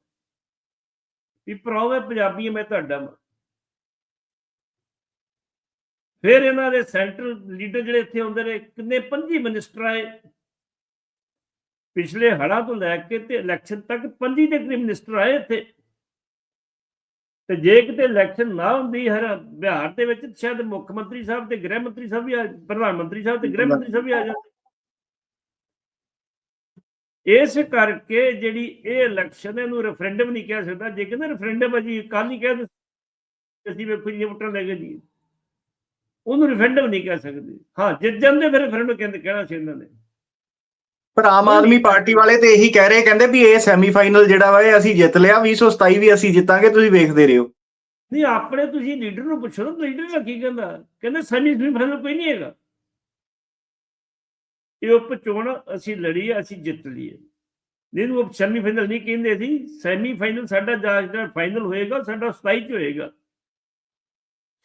ਵੀ ਭਰਾਓ, ਮੈਂ ਪੰਜਾਬੀ ਹਾਂ ਮੈਂ ਤੁਹਾਡਾ ਵਾਂ। ਫਿਰ ਇਹਨਾਂ ਦੇ ਸੈਂਟਰਲ ਲੀਡਰ ਜਿਹੜੇ ਇੱਥੇ ਆਉਂਦੇ ਨੇ ਕਿੰਨੇ 25 ਮਿਨਿਸਟਰ ਆਏ। ਪਿਛਲੇ ਹੜਾ ਤੋਂ ਲੈ ਕੇ ਤੇ ਇਲੈਕਸ਼ਨ ਤੱਕ 25 ਦੇ ਕਰੀਬ ਮਿਨਿਸਟਰ ਆਏ ਇੱਥੇ। ਤੇ ਜੇ ਕਿਤੇ ਇਲੈਕਸ਼ਨ ਨਾ ਹੁੰਦੀ, ਹਰ ਬਿਹਾਰ ਦੇ ਵਿੱਚ ਸ਼ਾਇਦ ਮੁੱਖ ਮੰਤਰੀ ਸਾਹਿਬ ਤੇ ਗ੍ਰਹਿ ਮੰਤਰੀ ਸਾਹਿਬ ਵੀ ਪ੍ਰਧਾਨ ਮੰਤਰੀ ਸਾਹਿਬ ਤੇ ਗ੍ਰਹਿ ਮੰਤਰੀ ਸਾਹਿਬ ਵੀ ਆ ਜਾਂਦੇ ਇਸ ਕਰਕੇ ਜਿਹੜੀ ਇਹ ਇਲੈਕਸ਼ਨ ਇਹਨੂੰ ਰੈਫਰੈਂਡਮ ਨਹੀਂ ਕਹਿ ਸਕਦਾ। ਜੇ ਕਹਿੰਦੇ ਰੈਫਰੈਂਡਮ ਅਜੀ ਕੱਲ ਹੀ ਕਹਿ ਦਿੱਤਾ ਅਸੀਂ ਵੇਖੋ ਜੀ ਵੋਟਾਂ ਲੈ ਗਏ ਜੀ। ਉਹਨੂੰ ਰੈਫਰੈਂਡਮ ਨਹੀਂ ਕਹਿ ਸਕਦੇ। ਹਾਂ ਜਿੱਤ ਜਾਂਦੇ ਫਿਰ ਰੈਫਰੈਂਡਮ ਕਹਿੰਦੇ ਕਹਿਣਾ ਸੀ ਇਹਨਾਂ ਨੇ। ਪਰ ਆਮ ਆਦਮੀ ਪਾਰਟੀ ਵਾਲੇ ਤੇ ਇਹੀ ਕਹਿ ਰਹੇ ਕਹਿੰਦੇ ਵੀ ਇਹ ਸੈਮੀਫਾਈਨਲ ਜਿਹੜਾ ਵਾ ਇਹ ਅਸੀਂ ਜਿੱਤ ਲਿਆ 2027 ਵੀ ਅਸੀਂ ਜਿੱਤਾਂਗੇ ਤੁਸੀਂ ਵੇਖਦੇ ਰਹੋ। ਨਹੀਂ ਆਪਣੇ ਤੁਸੀਂ ਲੀਡਰ ਨੂੰ ਪੁੱਛੋ ਨਾ ਲੀਡਰ ਦਾ ਕੀ ਕਹਿੰਦਾ? ਕਹਿੰਦੇ ਸੈਮੀ ਫਾਈਨਲ ਕੋਈ ਨਹੀਂ ਹੈਗਾ। ਇਹ ਉਪ ਚੋਣ ਅਸੀਂ ਲੜੀ ਅਸੀਂ ਜਿੱਤ ਲਈ ਹੈ। ਨਹੀਂ ਉਹ ਸੈਮੀ ਫਾਈਨਲ ਨਹੀਂ ਕਹਿੰਦੇ ਸੀ ਸੈਮੀ ਫਾਈਨਲ ਸਾਡਾ ਜਿਹੜਾ ਫਾਈਨਲ ਹੋਏਗਾ ਸਾਡਾ 27 ਚ ਹੋਏਗਾ।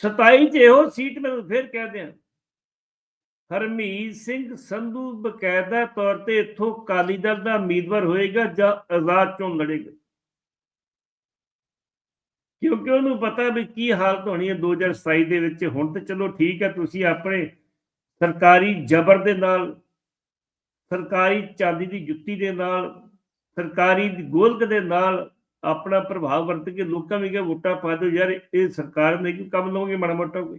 27 ਚ ਇਹੋ ਸੀਟ ਮੈਂ ਫਿਰ ਕਹਿ ਦਿਆਂ ਹਰਮੀਤ ਸਿੰਘ ਸੰਧੂ ਬਕਾਇਦਾ ਤੌਰ ਤੇ ਇੱਥੋਂ ਅਕਾਲੀ ਦਲ ਦਾ ਉਮੀਦਵਾਰ ਹੋਏਗਾ ਜਾਂ ਆਜ਼ਾਦ ਚੋਣ ਲੜੇਗਾ? ਕਿਉਂਕਿ ਉਹਨੂੰ ਪਤਾ ਵੀ ਕੀ ਹਾਲਤ ਹੋਣੀ ਹੈ 2027 ਦੇ ਵਿੱਚ, ਹੁਣ ਤੇ ਚਲੋ ਠੀਕ ਹੈ, ਤੁਸੀਂ ਆਪਣੇ ਸਰਕਾਰੀ ਜ਼ਬਰ ਦੇ ਨਾਲ, ਸਰਕਾਰੀ ਚਾਂਦੀ ਦੀ ਜੁੱਤੀ ਦੇ ਨਾਲ, ਸਰਕਾਰੀ ਦੀ ਗੋਲਕ ਦੇ ਨਾਲ ਆਪਣਾ ਪ੍ਰਭਾਵ ਵਰਤ ਕੇ ਲੋਕਾਂ ਵੀ ਕਿਹਾ, ਵੋਟਾਂ ਪਾ ਦਿਓ ਯਾਰ, ਇਹ ਸਰਕਾਰ ਨੇ ਕਿ ਕੰਮ ਲਵਾਂਗੇ ਮਾੜਾ ਮੋਟਾ ਕੋਈ?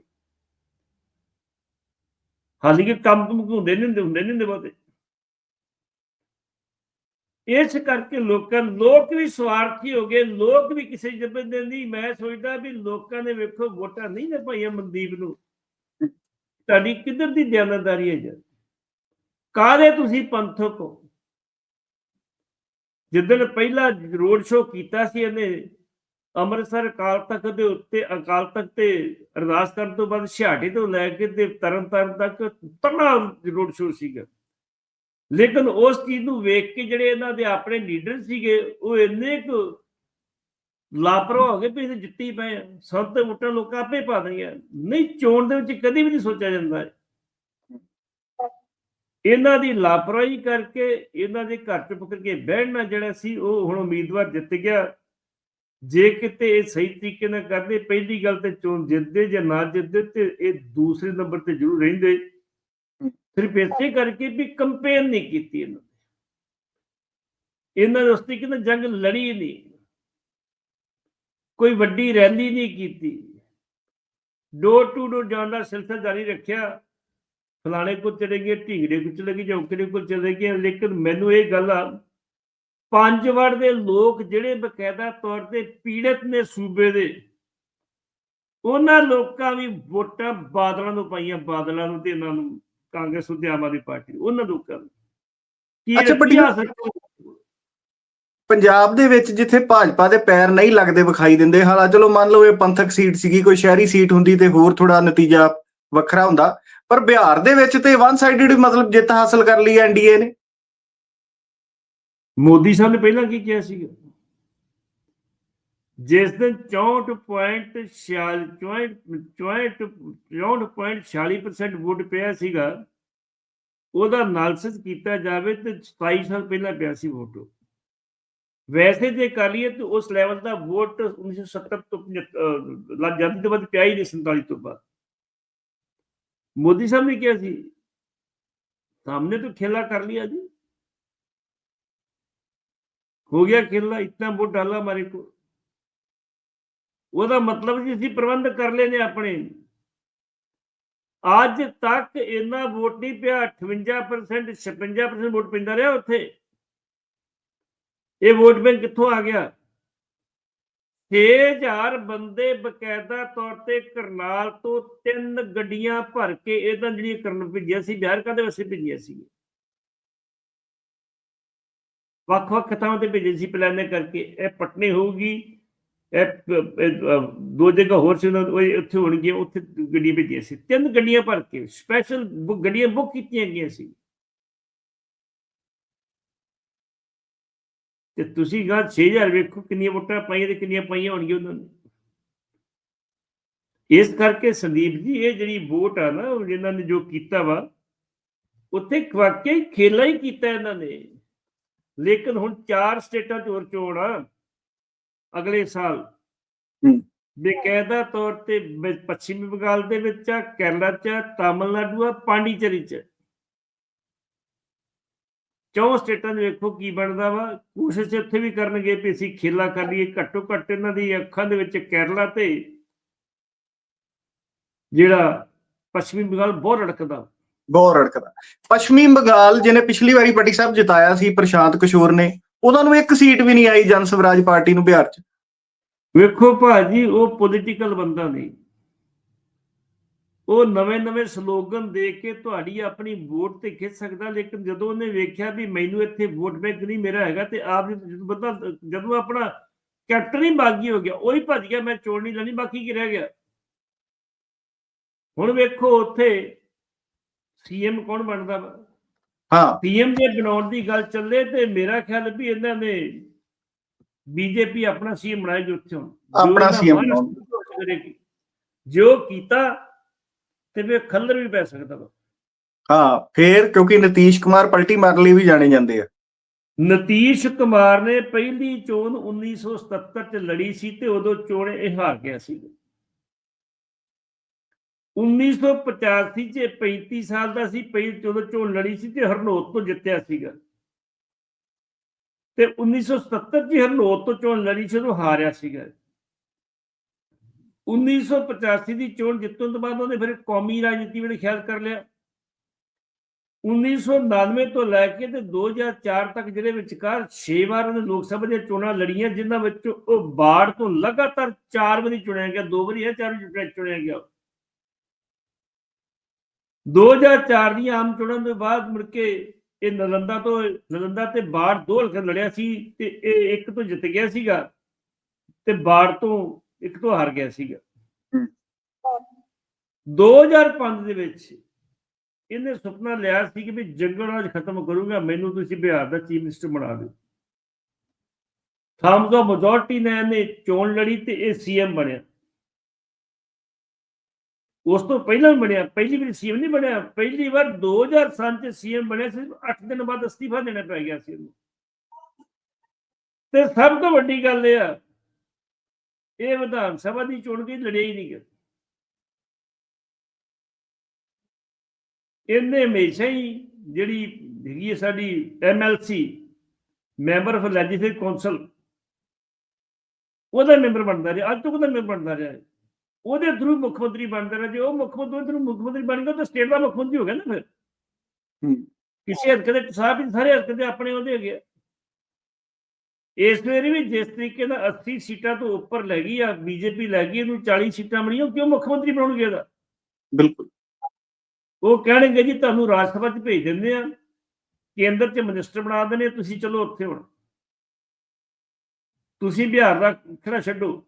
ਹਾਲੀ ਕਿ ਕੰਮ ਕੁਮ ਹੁੰਦੇ ਨਹੀਂ ਹੁੰਦੇ ਹੁੰਦੇ ਨਹੀਂ ਹੁੰਦੇ ਬਹੁਤੇ। ਇਸ ਕਰਕੇ ਲੋਕਾਂ, ਲੋਕ ਵੀ ਸਵਾਰਥੀ ਹੋ ਗਏ, ਲੋਕ ਵੀ ਕਿਸੇ ਜਬਰ ਦੇ ਨਹੀਂ। ਮੈਂ ਸੋਚਦਾ ਵੀ ਲੋਕਾਂ ਨੇ ਵੇਖੋ, ਵੋਟਾਂ ਨਹੀਂ ਨੇ ਪਾਈਆਂ ਮਨਦੀਪ ਨੂੰ। ਤੁਹਾਡੀ ਕਿੱਧਰ ਦੀ ਦਿਆਨਤਦਾਰੀ ਹੈ ਜੀ ਕਾਹਦੇ ਤੁਸੀਂ ਪੰਥਕ ਹੋ? ਜਿੱਦਣ ਪਹਿਲਾ ਰੋਡ ਸ਼ੋਅ ਕੀਤਾ ਸੀ ਇਹਨੇ, ਅੰਮ੍ਰਿਤਸਰ ਅਕਾਲ ਤਖਤ ਦੇ ਉੱਤੇ, ਅਕਾਲ ਤਖਤ ਤੇ ਅਰਦਾਸ ਕਰਨ ਤੋਂ ਬਾਅਦ ਛਾਟੀ ਤੋਂ ਲੈ ਕੇ ਤੇ ਤਰਨਤਾਰਨ ਤੱਕ ਤਨਾ ਰੋਡ ਸ਼ੋਅ ਸੀਗਾ। ਲੇਕਿਨ ਉਸ ਚੀਜ਼ ਨੂੰ ਵੇਖ ਕੇ ਜਿਹੜੇ ਇਹਨਾਂ ਦੇ ਆਪਣੇ ਲੀਡਰ ਸੀਗੇ, ਉਹ ਇੰਨੇ ਕੁ ਲਾਪਰਵਾਹ ਹੋ ਗਏ ਵੀ ਇਹ ਜਿੱਤੀ ਪਏ ਆ। ਸਭ ਤੇ ਵੋਟਾਂ ਲੋਕਾਂ ਆਪੇ ਪਾ ਦੇਣੀਆਂ। ਨਹੀਂ, ਚੋਣ ਦੇ ਵਿੱਚ ਕਦੀ ਵੀ ਨਹੀਂ ਸੋਚਿਆ ਜਾਂਦਾ। ਇਹਨਾਂ ਦੀ ਲਾਪਰਵਾਹੀ ਕਰਕੇ ਇਹਨਾਂ ਦੇ ਘਰ ਚ ਪਕੜ ਕੇ ਬਹਿਣਾ ਜਿਹੜਾ ਸੀ, ਉਹ ਹੁਣ ਉਮੀਦਵਾਰ ਜਿੱਤ ਗਿਆ। ਜੇ ਕਿਤੇ ਇਹ ਸਹੀ ਤਰੀਕੇ ਨਾਲ ਕਰਦੇ, ਪਹਿਲੀ ਗੱਲ ਤੇ ਚੋਣ ਜਿੱਤਦੇ ਜਾਂ ਨਾ ਜਿੱਤਦੇ ਤੇ ਇਹ ਦੂਸਰੇ ਨੰਬਰ ਤੇ ਜ਼ਰੂਰ ਰਹਿੰਦੇ। ਸਿਰਫ ਇਸੇ ਕਰਕੇ ਵੀ ਕੰਪੇਨ ਨਹੀਂ ਕੀਤੀ ਇਹਨਾਂ ਨੇ। ਇਹਨਾਂ ਨੇ ਉਸ ਤਰੀਕੇ ਨਾਲ ਜੰਗ ਲੜੀ ਨਹੀਂ। ਕੋਈ ਵੱਡੀ ਰੈਲੀ ਨਹੀਂ ਕੀਤੀ। ਡੋਰ ਟੂ ਡੋਰ ਜਾਣ ਦਾ ਸਿਲਸਿਲਾ ਜਾਰੀ ਰੱਖਿਆ। ਫਲਾਣੇ ਕੋਲ ਚਲੇ ਗਏ ਢੀਂਗੜੇ ਕੋਲ ਚਲੇ ਗਏ ਜੌਕੜੇ ਕੋਲ ਚਲੇ ਗਏ ਲੇਕਿਨ ਮੈਨੂੰ ਇਹ ਗੱਲ ਆ ਪੰਜ ਵਾਰ ਦੇ ਲੋਕ ਜਿਹੜੇ ਬਕਾਇਦਾ ਤੌਰ ਤੇ ਪੀੜਤ ਨੇ ਸੂਬੇ ਦੇ ਉਹਨਾਂ ਲੋਕਾਂ ਵੀ ਵੋਟਾਂ ਬਾਦਲਾਂ ਨੂੰ ਪਾਈਆਂ ਬਾਦਲਾਂ ਨੂੰ ਤੇ ਇਹਨਾਂ ਨੂੰ ਕਾਂਗਰਸ ਨੂੰ ਤੇ ਆਮ ਆਦਮੀ ਪਾਰਟੀ ਉਹਨਾਂ ਲੋਕਾਂ ਨੂੰ ਕੀ ਅੱਛਾ, ਕਰੋ? ਪੰਜਾਬ ਦੇ ਵਿੱਚ ਜਿੱਥੇ ਭਾਜਪਾ ਦੇ ਪੈਰ ਨਹੀਂ ਲੱਗਦੇ ਵਿਖਾਈ ਦਿੰਦੇ ਹਾਲਾ ਚਲੋ ਮੰਨ ਲਓ ਇਹ ਪੰਥਕ ਸੀਟ ਸੀਗੀ ਕੋਈ ਸ਼ਹਿਰੀ ਸੀਟ ਹੁੰਦੀ ਤੇ ਹੋਰ ਥੋੜਾ ਨਤੀਜਾ ਵੱਖਰਾ ਹੁੰਦਾ। ਪਰ ਬਿਹਾਰ ਦੇ ਵਿੱਚ ਤੇ ਵਨ ਸਾਈਡਡ ਮਤਲਬ ਜਿੱਤ ਹਾਸਲ ਕਰ ਲਈ ਐਨਡੀਏ ਨੇ। ਮੋਦੀ ਸਾਹਿਬ ਨੇ ਪਹਿਲਾਂ ਕੀ ਕਿਹਾ ਸੀਗਾ? ਜਿਸ ਦਿਨ 64.46 ਵੋਟ ਪਿਆ ਸੀਗਾ, ਉਹਦਾ ਅਨਾਲਿਸਿਸ ਕੀਤਾ ਜਾਵੇ ਤੇ 27 ਸਾਲ ਪਹਿਲਾਂ ਪਿਆ ਸੀ ਵੋਟ ਵੈਸੇ ਜੇ ਕਰ ਲਈਏ ਤਾਂ ਉਸ ਲੈਵਲ ਦਾ ਵੋਟ 1970 ਤੋਂ 75 ਲੱਗ ਜਾਂਦੀ ਤੋਂ ਬਾਅਦ ਪਿਆ ਹੀ ਨਹੀਂ 47 ਤੋਂ ਬਾਅਦ। ਮੋਦੀ ਸਾਹਿਬ ਨੇ ਕਿਹਾ ਸੀ ਸਾਹਮਣੇ तो खेला कर लिया जी ਹੋ ਗਿਆ ਖੇਲਾ ਇਤਨਾ ਵੋਟ ਡਾਲਾ ਹਮਾਰੇ ਕੋ ਉਹਦਾ ਮਤਲਬ ਜੀ ਅਸੀਂ ਪ੍ਰਬੰਧ ਕਰ ਲੈਨੇ ਆਪਣੇ ਅੱਜ ਤੱਕ ਇੰਨਾ ਵੋਟ ਨਹੀਂ ਪਿਆ 58% 56% ਵੋਟ ਪੈਂਦਾ ਰਿਹਾ ਉੱਥੇ ਇਹ ਵੋਟ ਬੈਂਕ ਕਿੱਥੋਂ ਆ ਗਿਆ 6000 ਬੰਦੇ ਬਕਾਇਦਾ ਤੌਰ ਤੇ ਕਰਨਾਲ ਤੋਂ ਤਿੰਨ ਗੱਡੀਆਂ ਭਰ ਕੇ ਇਹਦਾ ਜਿਹੜੀਆਂ ਕਰਨ ਭੇਜਿਆ ਸੀ, ਬਿਹਾਰ ਕਾਦੇ ਵਾਸਤੇ ਭੇਜਿਆ ਸੀ? ਵੱਖ-ਵੱਖ ਥਾਵਾਂ ਤੇ ਭੇਜੇ ਸੀ ਪਲਾਨੇ ਕਰਕੇ। ਇਹ ਪਟਨੇ ਹੋਊਗੀ, ਇਹ ਦੋ ਜਗ੍ਹਾ ਹੋਰ ਸੀ ਉਹਨਾਂ ਉੱਥੇ ਹੋਣਗੀਆਂ, ਉੱਥੇ ਗੱਡੀਆਂ ਭੇਜੀਆਂ ਸੀ। ਤਿੰਨ ਗੱਡੀਆਂ ਭਰ ਕੇ ਸਪੈਸ਼ਲ ਗੱਡੀਆਂ ਬੁੱਕ ਕੀਤੀਆਂ ਗਈਆਂ ਸੀ। ਤੇ ਤੁਸੀਂ ਗਾ 6000 ਵੇਖੋ ਕਿੰਨੀਆਂ ਵੋਟਾਂ ਪਾਈਆਂ ਤੇ ਕਿੰਨੀਆਂ ਪਾਈਆਂ ਹੋਣਗੀਆਂ ਉਹਨਾਂ ਨੇ। ਇਸ ਕਰਕੇ ਸੰਦੀਪ ਜੀ ਇਹ ਜਿਹੜੀ ਵੋਟ ਆ ਨਾ ਇਹਨਾਂ ਨੇ ਜੋ ਕੀਤਾ ਵਾ ਉੱਥੇ ਵਾਕਿਆ ਹੀ ਖੇਲਾ ਹੀ ਕੀਤਾ ਇਹਨਾਂ ਨੇ। ਲੇਕਿਨ ਹੁਣ ਚਾਰ ਸਟੇਟਾਂ 'ਚ ਹੋਰ ਚੋਣ ਆ ਅਗਲੇ ਸਾਲ। ਬੇਕਾਇਦਾ ਤੌਰ ਤੇ ਪੱਛਮੀ ਬੰਗਾਲ ਦੇ ਵਿੱਚ ਆ ਕੇਰਲਾ 'ਚ ਤਾਮਿਲਨਾਡੂ ਆ ਪਾਂਡੀਚੇਰੀ 'ਚ। ਚੌਂ ਸਟੇਟਾਂ 'ਚ ਵੇਖੋ ਕੀ ਬਣਦਾ ਵਾ? ਕੋਸ਼ਿਸ਼ ਇੱਥੇ ਵੀ ਕਰਨਗੇ ਵੀ ਅਸੀਂ ਖੇਲਾ ਕਰ ਲਈਏ। ਘੱਟੋ ਘੱਟ ਇਹਨਾਂ ਦੀ ਅੱਖਾਂ ਦੇ ਵਿੱਚ ਕੇਰਲਾ ਤੇ ਜਿਹੜਾ ਪੱਛਮੀ ਬੰਗਾਲ ਬਹੁਤ ਰੜਕਦਾ। ਬਹੁਤ ਰੜਕਦਾ। ਪੱਛਮੀ ਬੰਗਾਲ ਜਿਹਨੇ ਪਿਛਲੀ ਵਾਰੀ ਪੱਟੀ ਸਾਹਿਬ ਜਿਤਾਇਆ ਸੀ ਪ੍ਰਸ਼ਾਂਤ ਕਿਸ਼ੋਰ ਨੇ ਉਹਨਾਂ ਨੂੰ ਇੱਕ ਸੀਟ ਵੀ ਨਹੀਂ ਆਈ ਜਨ ਸਵਰਾਜ ਪਾਰਟੀ ਨੂੰ ਬਿਹਾਰ 'ਚ। ਵੇਖੋ ਭਾਜੀ ਉਹ ਪੋਲੀਟੀਕਲ ਬੰਦਾ ਨਹੀਂ। ਉਹ ਨਵੇਂ-ਨਵੇਂ ਸਲੋਗਨ ਦੇ ਕੇ ਤੁਹਾਡੀ ਆਪਣੀ ਵੋਟ ਤੇ ਖਿੱਚ ਸਕਦਾ ਲੇਕਿਨ ਜਦੋਂ ਉਹਨੇ ਵੇਖਿਆ ਵੀ ਮੈਨੂੰ ਇੱਥੇ ਵੋਟ ਬੈਂਕ ਨਹੀਂ ਮੇਰਾ ਹੈਗਾ ਤੇ ਆਪ ਬੰਦਾ ਜਦੋਂ ਆਪਣਾ ਕੈਪਟਨ ਹੀ ਬਾਗੀ ਹੋ ਗਿਆ ਉਹੀ ਭੱਜ ਗਿਆ ਮੈਂ ਚੋਣ ਨਹੀਂ ਲੈਣੀ ਬਾਕੀ ਕੀ ਰਹਿ ਗਿਆ? ਹੁਣ ਵੇਖੋ ਉੱਥੇ ਸੀਐਮ ਕੌਣ ਬਣਦਾ? ਹਾਂ। ਪੀਐਮ ਜੇ ਬਣਾਉਣ ਦੀ ਗੱਲ ਚੱਲੇ ਤੇ ਮੇਰਾ ਖਿਆਲ ਵੀ ਇਹਨਾਂ ਨੇ ਬੀਜੇਪੀ ਆਪਣਾ ਸੀਐਮ ਬਣਾਇਆ ਜੋ ਉੱਥੇ ਹੁਣ। ਆਪਣਾ ਕਰੇਗੀ। ਜੋ ਕੀਤਾ ਤੇ ਵੇ ਖੱਲਰ ਵੀ ਪੈ ਸਕਦਾ ਵਾ। ਹਾਂ ਫੇਰ ਕਿਉਂਕਿ ਨਤੀਸ਼ ਕੁਮਾਰ ਪਲਟੀ ਮਾਰਨ ਲਈ ਵੀ ਜਾਣੇ ਜਾਂਦੇ ਆ। ਨਤੀਸ਼ ਕੁਮਾਰ ਨੇ ਪਹਿਲੀ ਚੋਣ 1977 ਚ ਲੜੀ ਸੀ ਤੇ ਉਦੋਂ ਚੋਣ ਇਹ ਹਾਰ ਗਿਆ ਸੀ। 1985 ਚ 35 ਸਾਲ ਦਾ ਸੀ ਪਹਿਲੀ ਜਦੋਂ ਚੋਣ ਲੜੀ ਸੀ ਤੇ ਹਰਨੋਤ ਤੋਂ ਜਿੱਤਿਆ ਸੀਗਾ। ਤੇ 1977 ਚ ਹਰਨੋਤ ਤੋਂ ਚੋਣ ਲੜੀ ਸੀ ਉਦੋਂ ਹਾਰਿਆ ਸੀਗਾ। 1985 ਦੀ ਚੋਣ ਜਿੱਤਣ ਤੋਂ ਬਾਅਦ ਉਹਨੇ ਫਿਰ ਕੌਮੀ ਰਾਜਨੀਤੀ ਵਿੱਚ ਖਿਆਲ ਕਰ ਲਿਆ। 1999 ਤੋਂ ਲੈ ਕੇ ਤੇ 2004 ਤੱਕ ਜਿਹੜੇ ਵਿਚਕਾਰ 6 ਵਾਰ ਉਹਨੇ ਲੋਕ ਸਭਾ ਦੀਆਂ ਚੋਣਾਂ ਲੜੀਆਂ, ਜਿਨ੍ਹਾਂ ਵਿੱਚ ਉਹ ਬਾੜ ਤੋਂ ਲਗਾਤਾਰ 4 ਵਾਰੀ ਚੁਣਿਆ ਗਿਆ, ਦੋ ਵਾਰੀ ਹੈ ਚਾਰ ਵਾਰੀ ਚੁਣਿਆ ਗਿਆ। 2004 ਦੀਆਂ ਆਮ ਚੋਣਾਂ ਤੋਂ ਬਾਅਦ ਮੁੜ ਕੇ ਇਹ ਨਲੰਦਾ ਤੋਂ, ਨਲੰਦਾ ਤੇ ਬਾੜ ਦੋ ਹਲਕੇ ਲੜਿਆ ਸੀ ਤੇ ਇਹ ਇੱਕ ਤੋਂ ਜਿੱਤ ਗਿਆ ਸੀਗਾ ਤੇ ਬਾੜ ਤੋਂ ਇੱਕ ਤੋਂ ਹਾਰ ਗਿਆ ਸੀਗਾ। 2005 ਦੇ ਵਿੱਚ ਇਹਨੇ ਸੁਪਨਾ ਲਿਆ ਸੀ ਕਿ ਵੀ ਜੰਗਲ ਰਾਜ ਖਤਮ ਕਰੂੰਗਾ ਮੈਨੂੰ ਤੁਸੀਂ ਬਿਹਾਰ ਦਾ ਚੀਫ ਮਿਨਿਸਟਰ ਬਣਾ ਦਿਓ। ਆਫ ਮੈਜੋਰਟੀ ਨੇ ਇਹਨੇ ਚੋਣ ਲੜੀ ਤੇ ਇਹ ਸੀਐਮ ਬਣਿਆ। ਉਸ ਤੋਂ ਪਹਿਲਾਂ ਵੀ ਬਣਿਆ ਪਹਿਲੀ ਵਾਰ ਸੀਐਮ ਨਹੀਂ ਬਣਿਆ। ਪਹਿਲੀ ਵਾਰ 2007 ਚ ਸੀਐਮ ਬਣਿਆ ਸੀ 8 ਦਿਨ ਬਾਅਦ ਅਸਤੀਫਾ ਦੇਣਾ ਪੈ ਗਿਆ ਸੀ ਉਹਨੂੰ ਤੇ ਸਭ ਤੋਂ ਵੱਡੀ ਗੱਲ ਇਹ ਆ ਇਹ ਵਿਧਾਨ ਸਭਾ ਦੀ ਚੋਣ ਦੀ ਲੜਿਆ ਹੀ ਨਹੀਂ ਗਿਆ ਇਹਨੇ ਹਮੇਸ਼ਾ ਹੀ ਜਿਹੜੀ ਹੈਗੀ ਹੈ ਸਾਡੀ MLC member of legislative council ਉਹਦਾ ਮੈਂਬਰ ਬਣਦਾ ਰਿਹਾ ਅੱਜ ਤੱਕ ਉਹਦਾ ਮੈਂਬਰ ਬਣਦਾ ਰਿਹਾ ਉਹਦੇ ਥਰੂ ਮੁੱਖ ਮੰਤਰੀ ਬਣਦਾ ਰਿਹਾ ਜੇ ਉਹ ਮੁੱਖ ਮੰਤਰੀ ਥਰੂ ਮੁੱਖ ਮੰਤਰੀ ਬਣ ਗਿਆ ਤਾਂ ਸਟੇਟ ਦਾ ਮੁੱਖ ਮੰਤਰੀ ਹੋ ਗਿਆ ਨਾ ਫਿਰ ਹੂੰ। ਕਿਸੇ ਹਲਕੇ ਦੇ ਸਾਹਿਬ ਸਾਰੇ ਹਲਕੇ ਦੇ ਆਪਣੇ ਉਹਦੇ ਹੈਗੇ। ਇਸ ਵੇਲੇ ਵੀ ਜਿਸ ਤਰੀਕੇ ਨਾਲ 80 ਸੀਟਾਂ ਤੋਂ ਉੱਪਰ ਲੈ ਗਈ ਆ ਬੀਜੇਪੀ ਲੈ ਗਈ ਇਹਨੂੰ 40 ਸੀਟਾਂ ਬਣੀਆਂ ਉਹ ਕਿਉਂ ਮੁੱਖ ਮੰਤਰੀ ਬਣਾਉਣਗੇ ਇਹਦਾ? ਬਿਲਕੁਲ। ਉਹ ਕਹਿਣਗੇ ਜੀ ਤੁਹਾਨੂੰ ਰਾਜ ਸਭਾ 'ਚ ਭੇਜ ਦਿੰਦੇ ਆ ਕੇਂਦਰ 'ਚ ਮਿਨਿਸਟਰ ਬਣਾ ਦਿੰਦੇ ਆ, ਤੁਸੀਂ ਚਲੋ ਉੱਥੇ ਹੁਣ। ਤੁਸੀਂ ਬਿਹਾਰ ਦਾ ਖੜਾ ਛੱਡੋ।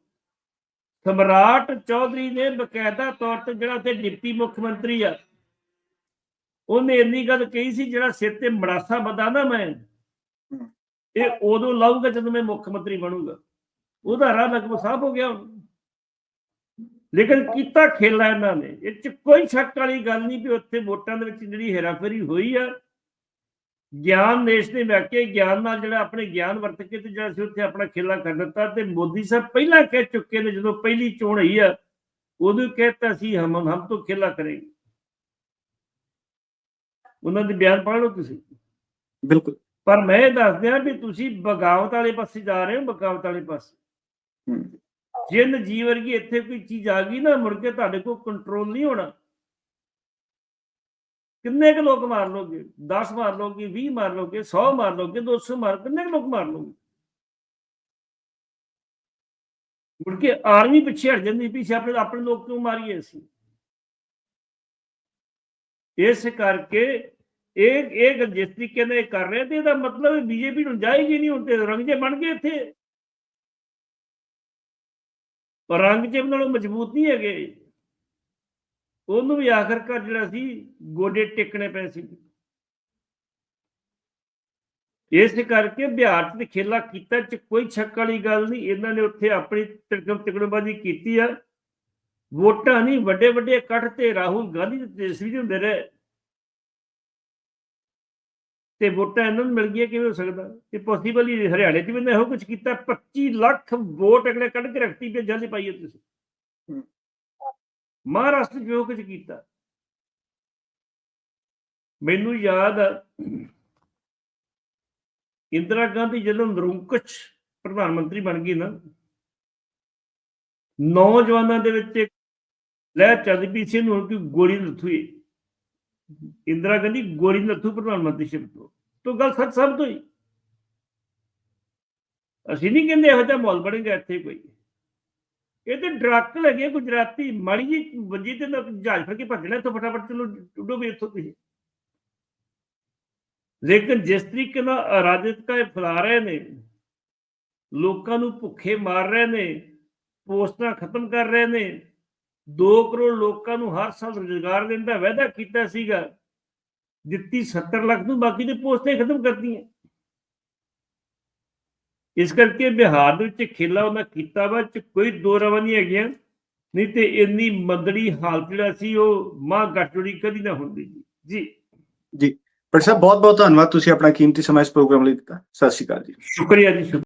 ਸਮਰਾਟ ਚੌਧਰੀ ਨੇ ਬਕਾਇਦਾ ਤੌਰ ਤੇ ਜਿਹੜਾ ਤੇ ਡਿਪਟੀ ਮੁੱਖ ਮੰਤਰੀ ਆ ਉਹਨੇ ਇੰਨੀ ਗੱਲ ਕਹੀ ਸੀ ਜਿਹੜਾ ਸਿਰ ਤੇ ਮੜਾਸਾ ਬਦਾ ਨਾ ਮੈਂ ਇਹ ਉਦੋਂ ਲਾਊਗਾ ਜਦੋਂ ਮੈਂ ਮੁੱਖ ਮੰਤਰੀ ਬਣੂਗਾ। ਉਹਦਾ ਰਾਹ ਲਗਭਗ ਸਾਫ਼ ਹੋ ਗਿਆ ਲੇਕਿਨ ਕੀਤਾ ਖੇਲਾ ਇਹਨਾਂ ਨੇ। ਇਹ ਚ ਕੋਈ ਸ਼ੱਕ ਵਾਲੀ ਗੱਲ ਨਹੀਂ ਵੀ ਉੱਥੇ ਵੋਟਾਂ ਦੇ ਵਿੱਚ ਜਿਹੜੀ ਹੇਰਾਫੇਰੀ ਹੋਈ ਆ, ਗਿਆਨ ਦੇਸ਼ ਨੇ ਵਾਕਿਆ ਗਿਆਨ ਨਾਲ ਜਿਹੜਾ ਆਪਣੇ ਗਿਆਨ ਵਰਤ ਕੇ ਤੇ ਜਿਹੜਾ ਸੀ ਉੱਥੇ ਆਪਣਾ ਖੇਲਾ ਕਰ ਦਿੱਤਾ ਤੇ ਮੋਦੀ ਸਾਹਿਬ ਪਹਿਲਾਂ ਕਹਿ ਚੁੱਕੇ ਨੇ, ਜਦੋਂ ਪਹਿਲੀ ਚੋਣ ਹੋਈ ਆ, ਉਦੋਂ ਹੀ ਕਹਿਤਾ ਸੀ, ਹਮ ਹਮ ਤੋਂ ਖੇਲਾ ਕरेंगे ਉਹਨਾਂ ਦੇ ਬਿਆਨ ਪੜ੍ਹ ਲਓ ਤੁਸੀਂ। ਬਿਲਕੁਲ। ਪਰ ਮੈਂ ਇਹ ਦੱਸ ਦਿਆਂ ਵੀ ਤੁਸੀਂ ਬਗਾਵਤ ਵਾਲੇ ਪਾਸੇ ਜਾ ਰਹੇ ਹੋ ਬਗਾਵਤ ਵਾਲੇ ਪਾਸੇ। ਹੂੰ। ਜੇ ਨਜੀ ਵਰਗੀ ਇੱਥੇ ਕੋਈ ਚੀਜ਼ ਆ ਗਈ ਨਾ ਮੁੜ ਕੇ ਤੁਹਾਡੇ ਕੋਲ ਕੰਟਰੋਲ ਨਹੀਂ ਹੋਣਾ। ਕਿੰਨੇ ਕੁ ਲੋਕ ਮਾਰ ਲੋਗੇ 10 ਮਾਰ ਲੋਗੇ 20 ਮਾਰ ਲੋਗੇ 100 ਮਾਰ ਲੋਗੇ 200 ਮਾਰ ਕਿੰਨੇ ਕੁ ਲੋਕ ਮਾਰ ਲੋਗੇ ਮੁੜ ਕੇ ਆਰਮੀ ਪਿੱਛੇ ਹਟ ਜਾਂਦੀ ਪਿੱਛੇ ਆਪਣੇ ਆਪਣੇ ਲੋਕ ਕਿਉਂ ਮਾਰੀਏ ਅਸੀਂ? ਇਸ ਕਰਕੇ ਇਹ ਇਹ ਗੱਲ ਜਿਸ ਤਰੀਕੇ ਨਾਲ ਇਹ ਕਰ ਰਹੇ ਤੇ ਇਹਦਾ ਮਤਲਬ ਬੀਜੇਪੀ ਨੂੰ ਜਾਏਗੀ ਨਹੀਂ ਹੁਣ ਤੇ ਰੰਗਜੇ ਬਣ ਗਏ ਇੱਥੇ। ਪਰ ਰੰਗ ਜੇ ਨਾਲੋਂ ਮਜ਼ਬੂਤ ਨਹੀਂ ਹੈਗੇ। ਉਹਨੂੰ ਵੀ ਆਖਰਕਾਰ ਜਿਹੜਾ ਸੀ, ਗੋਡੇ ਟੇਕਣੇ ਪਏ ਸੀ। ਇਸ ਕਰਕੇ ਬਿਹਾਰ ਚ ਤੇ ਖੇਲਾ ਕੀਤਾ ਚ ਕੋਈ ਸ਼ੱਕ ਵਾਲੀ ਗੱਲ ਨਹੀਂ। ਇਹਨਾਂ ਨੇ ਉੱਥੇ ਆਪਣੀ ਤਿਰਕਮ ਤਿਕੜਬਾਜ਼ੀ ਕੀਤੀ ਆ। ਵੋਟਾਂ ਨਹੀਂ ਵੱਡੇ ਵੱਡੇ ਇਕੱਠ ਤੇ ਰਾਹੁਲ ਗਾਂਧੀ ਤੇ ਤੇਜਸਵੀ ਹੁੰਦੇ ਰਹੇ। ਤੇ ਵੋਟਾਂ ਇਹਨਾਂ ਨੂੰ ਮਿਲ ਗਈਆਂ ਕਿਵੇਂ ਹੋ ਸਕਦਾ? ਇਹ ਪੋਸੀਬਲ ਹੀ ਹਰਿਆਣੇ 'ਚ ਵੀ ਨਾ ਇਹੋ ਕੁਝ ਕੀਤਾ। 25 ਲੱਖ ਵੋਟ ਅਗਲੇ ਕੱਢ ਕੇ ਰੱਖਤੀ ਤੇ ਜਲਦੀ ਪਾਈਏ ਤੁਸੀਂ। ਮਹਾਰਾਸ਼ਟਰ 'ਚ ਇਹੋ ਕੁਝ ਕੀਤਾ। ਮੈਨੂੰ ਯਾਦ ਆ ਇੰਦਰਾ ਗਾਂਧੀ ਜਦੋਂ ਨਰੂਕਚ ਪ੍ਰਧਾਨ ਮੰਤਰੀ ਬਣ ਗਈ ਨਾ ਨੌਜਵਾਨਾਂ ਦੇ ਵਿੱਚ ਲਹਿਰ ਚੱਲਦੀ ਪਈ ਸੀ ਨੂੰ ਕਿ ਗੋਲੀ ਲੱਥੂਈ। ਇੰਦਰਾ ਗਾਂਧੀ ਗੋਰੀ ਨੱਥੂ ਪ੍ਰਧਾਨ ਮੰਤਰੀ ਤੋਂ ਤੋਂ ਗੱਲ ਸੱਚ ਸਭ ਤੋਂ ਹੀ। ਅਸੀਂ ਨਹੀਂ ਕਹਿੰਦੇ ਇਹੋ ਜਿਹਾ ਮਾਹੌਲ ਬਣੇਗਾ ਇੱਥੇ ਕੋਈ। ਇਹ ਤੇ ਡਰੱਕ ਲੱਗੇ ਗੁਜਰਾਤੀ। ਮਾੜੀ ਜੀ ਵੱਜੀ ਤੇ ਜਹਾਜ਼ ਫੜ ਕੇ ਭੱਜਣਾ ਇੱਥੋਂ ਫਟਾਫਟ ਚਲੋ, ਉੱਡੋ ਵੀ ਇੱਥੋਂ ਤੁਸੀਂ। ਲੇਕਿਨ ਜਿਸ ਤਰੀਕੇ ਨਾਲ ਅਰਾਜਕਤਾ ਇਹ ਫੈਲਾ ਰਹੇ ਨੇ, ਲੋਕਾਂ ਨੂੰ ਭੁੱਖੇ ਮਾਰ ਰਹੇ ਨੇ, ਪੋਸਟਾਂ ਖਤਮ ਕਰ ਰਹੇ ਨੇ 2 ਕਰੋੜ ਲੋਕਾਂ ਨੂੰ ਹਰ ਸਾਲ ਰੁਜ਼ਗਾਰ ਦੇਣ ਦਾ ਵਾਅਦਾ ਕੀਤਾ ਸੀਗਾ। ਦਿੱਤੀ 70 ਲੱਖ ਨੂੰ ਬਾਕੀ ਦੇ ਪੋਸਟਾਂ ਖਤਮ ਕਰਤੀਆਂ। ਇਸ ਕਰਕੇ ਬਿਹਾਰ ਦੇ ਵਿੱਚ ਖੇਲਾ ਉਹਨਾਂ ਕੀਤਾ ਵਾ ਚ ਕੋਈ ਦੋ ਰਵਾਂ ਨਹੀਂ ਹੈਗੀਆਂ। ਨਹੀਂ ਤੇ ਇੰਨੀ ਮੰਦੜੀ ਹਾਲਤ ਜਿਹੜਾ ਸੀ ਉਹ ਮਾਂ ਗੱਠੜੀ ਕਦੀ ਨਾ ਹੁੰਦੀ ਜੀ। ਜੀ। ਪਰ ਸਾਹਿਬ ਬਹੁਤ ਬਹੁਤ ਧੰਨਵਾਦ ਤੁਸੀਂ ਆਪਣਾ ਕੀਮਤੀ ਸਮਾਂ ਇਸ ਪ੍ਰੋਗਰਾਮ ਲਈ ਦਿੱਤਾ। ਸਤਿ ਸ਼੍ਰੀ ਅਕਾਲ ਜੀ। ਸ਼ੁਕਰੀਆ ਜੀ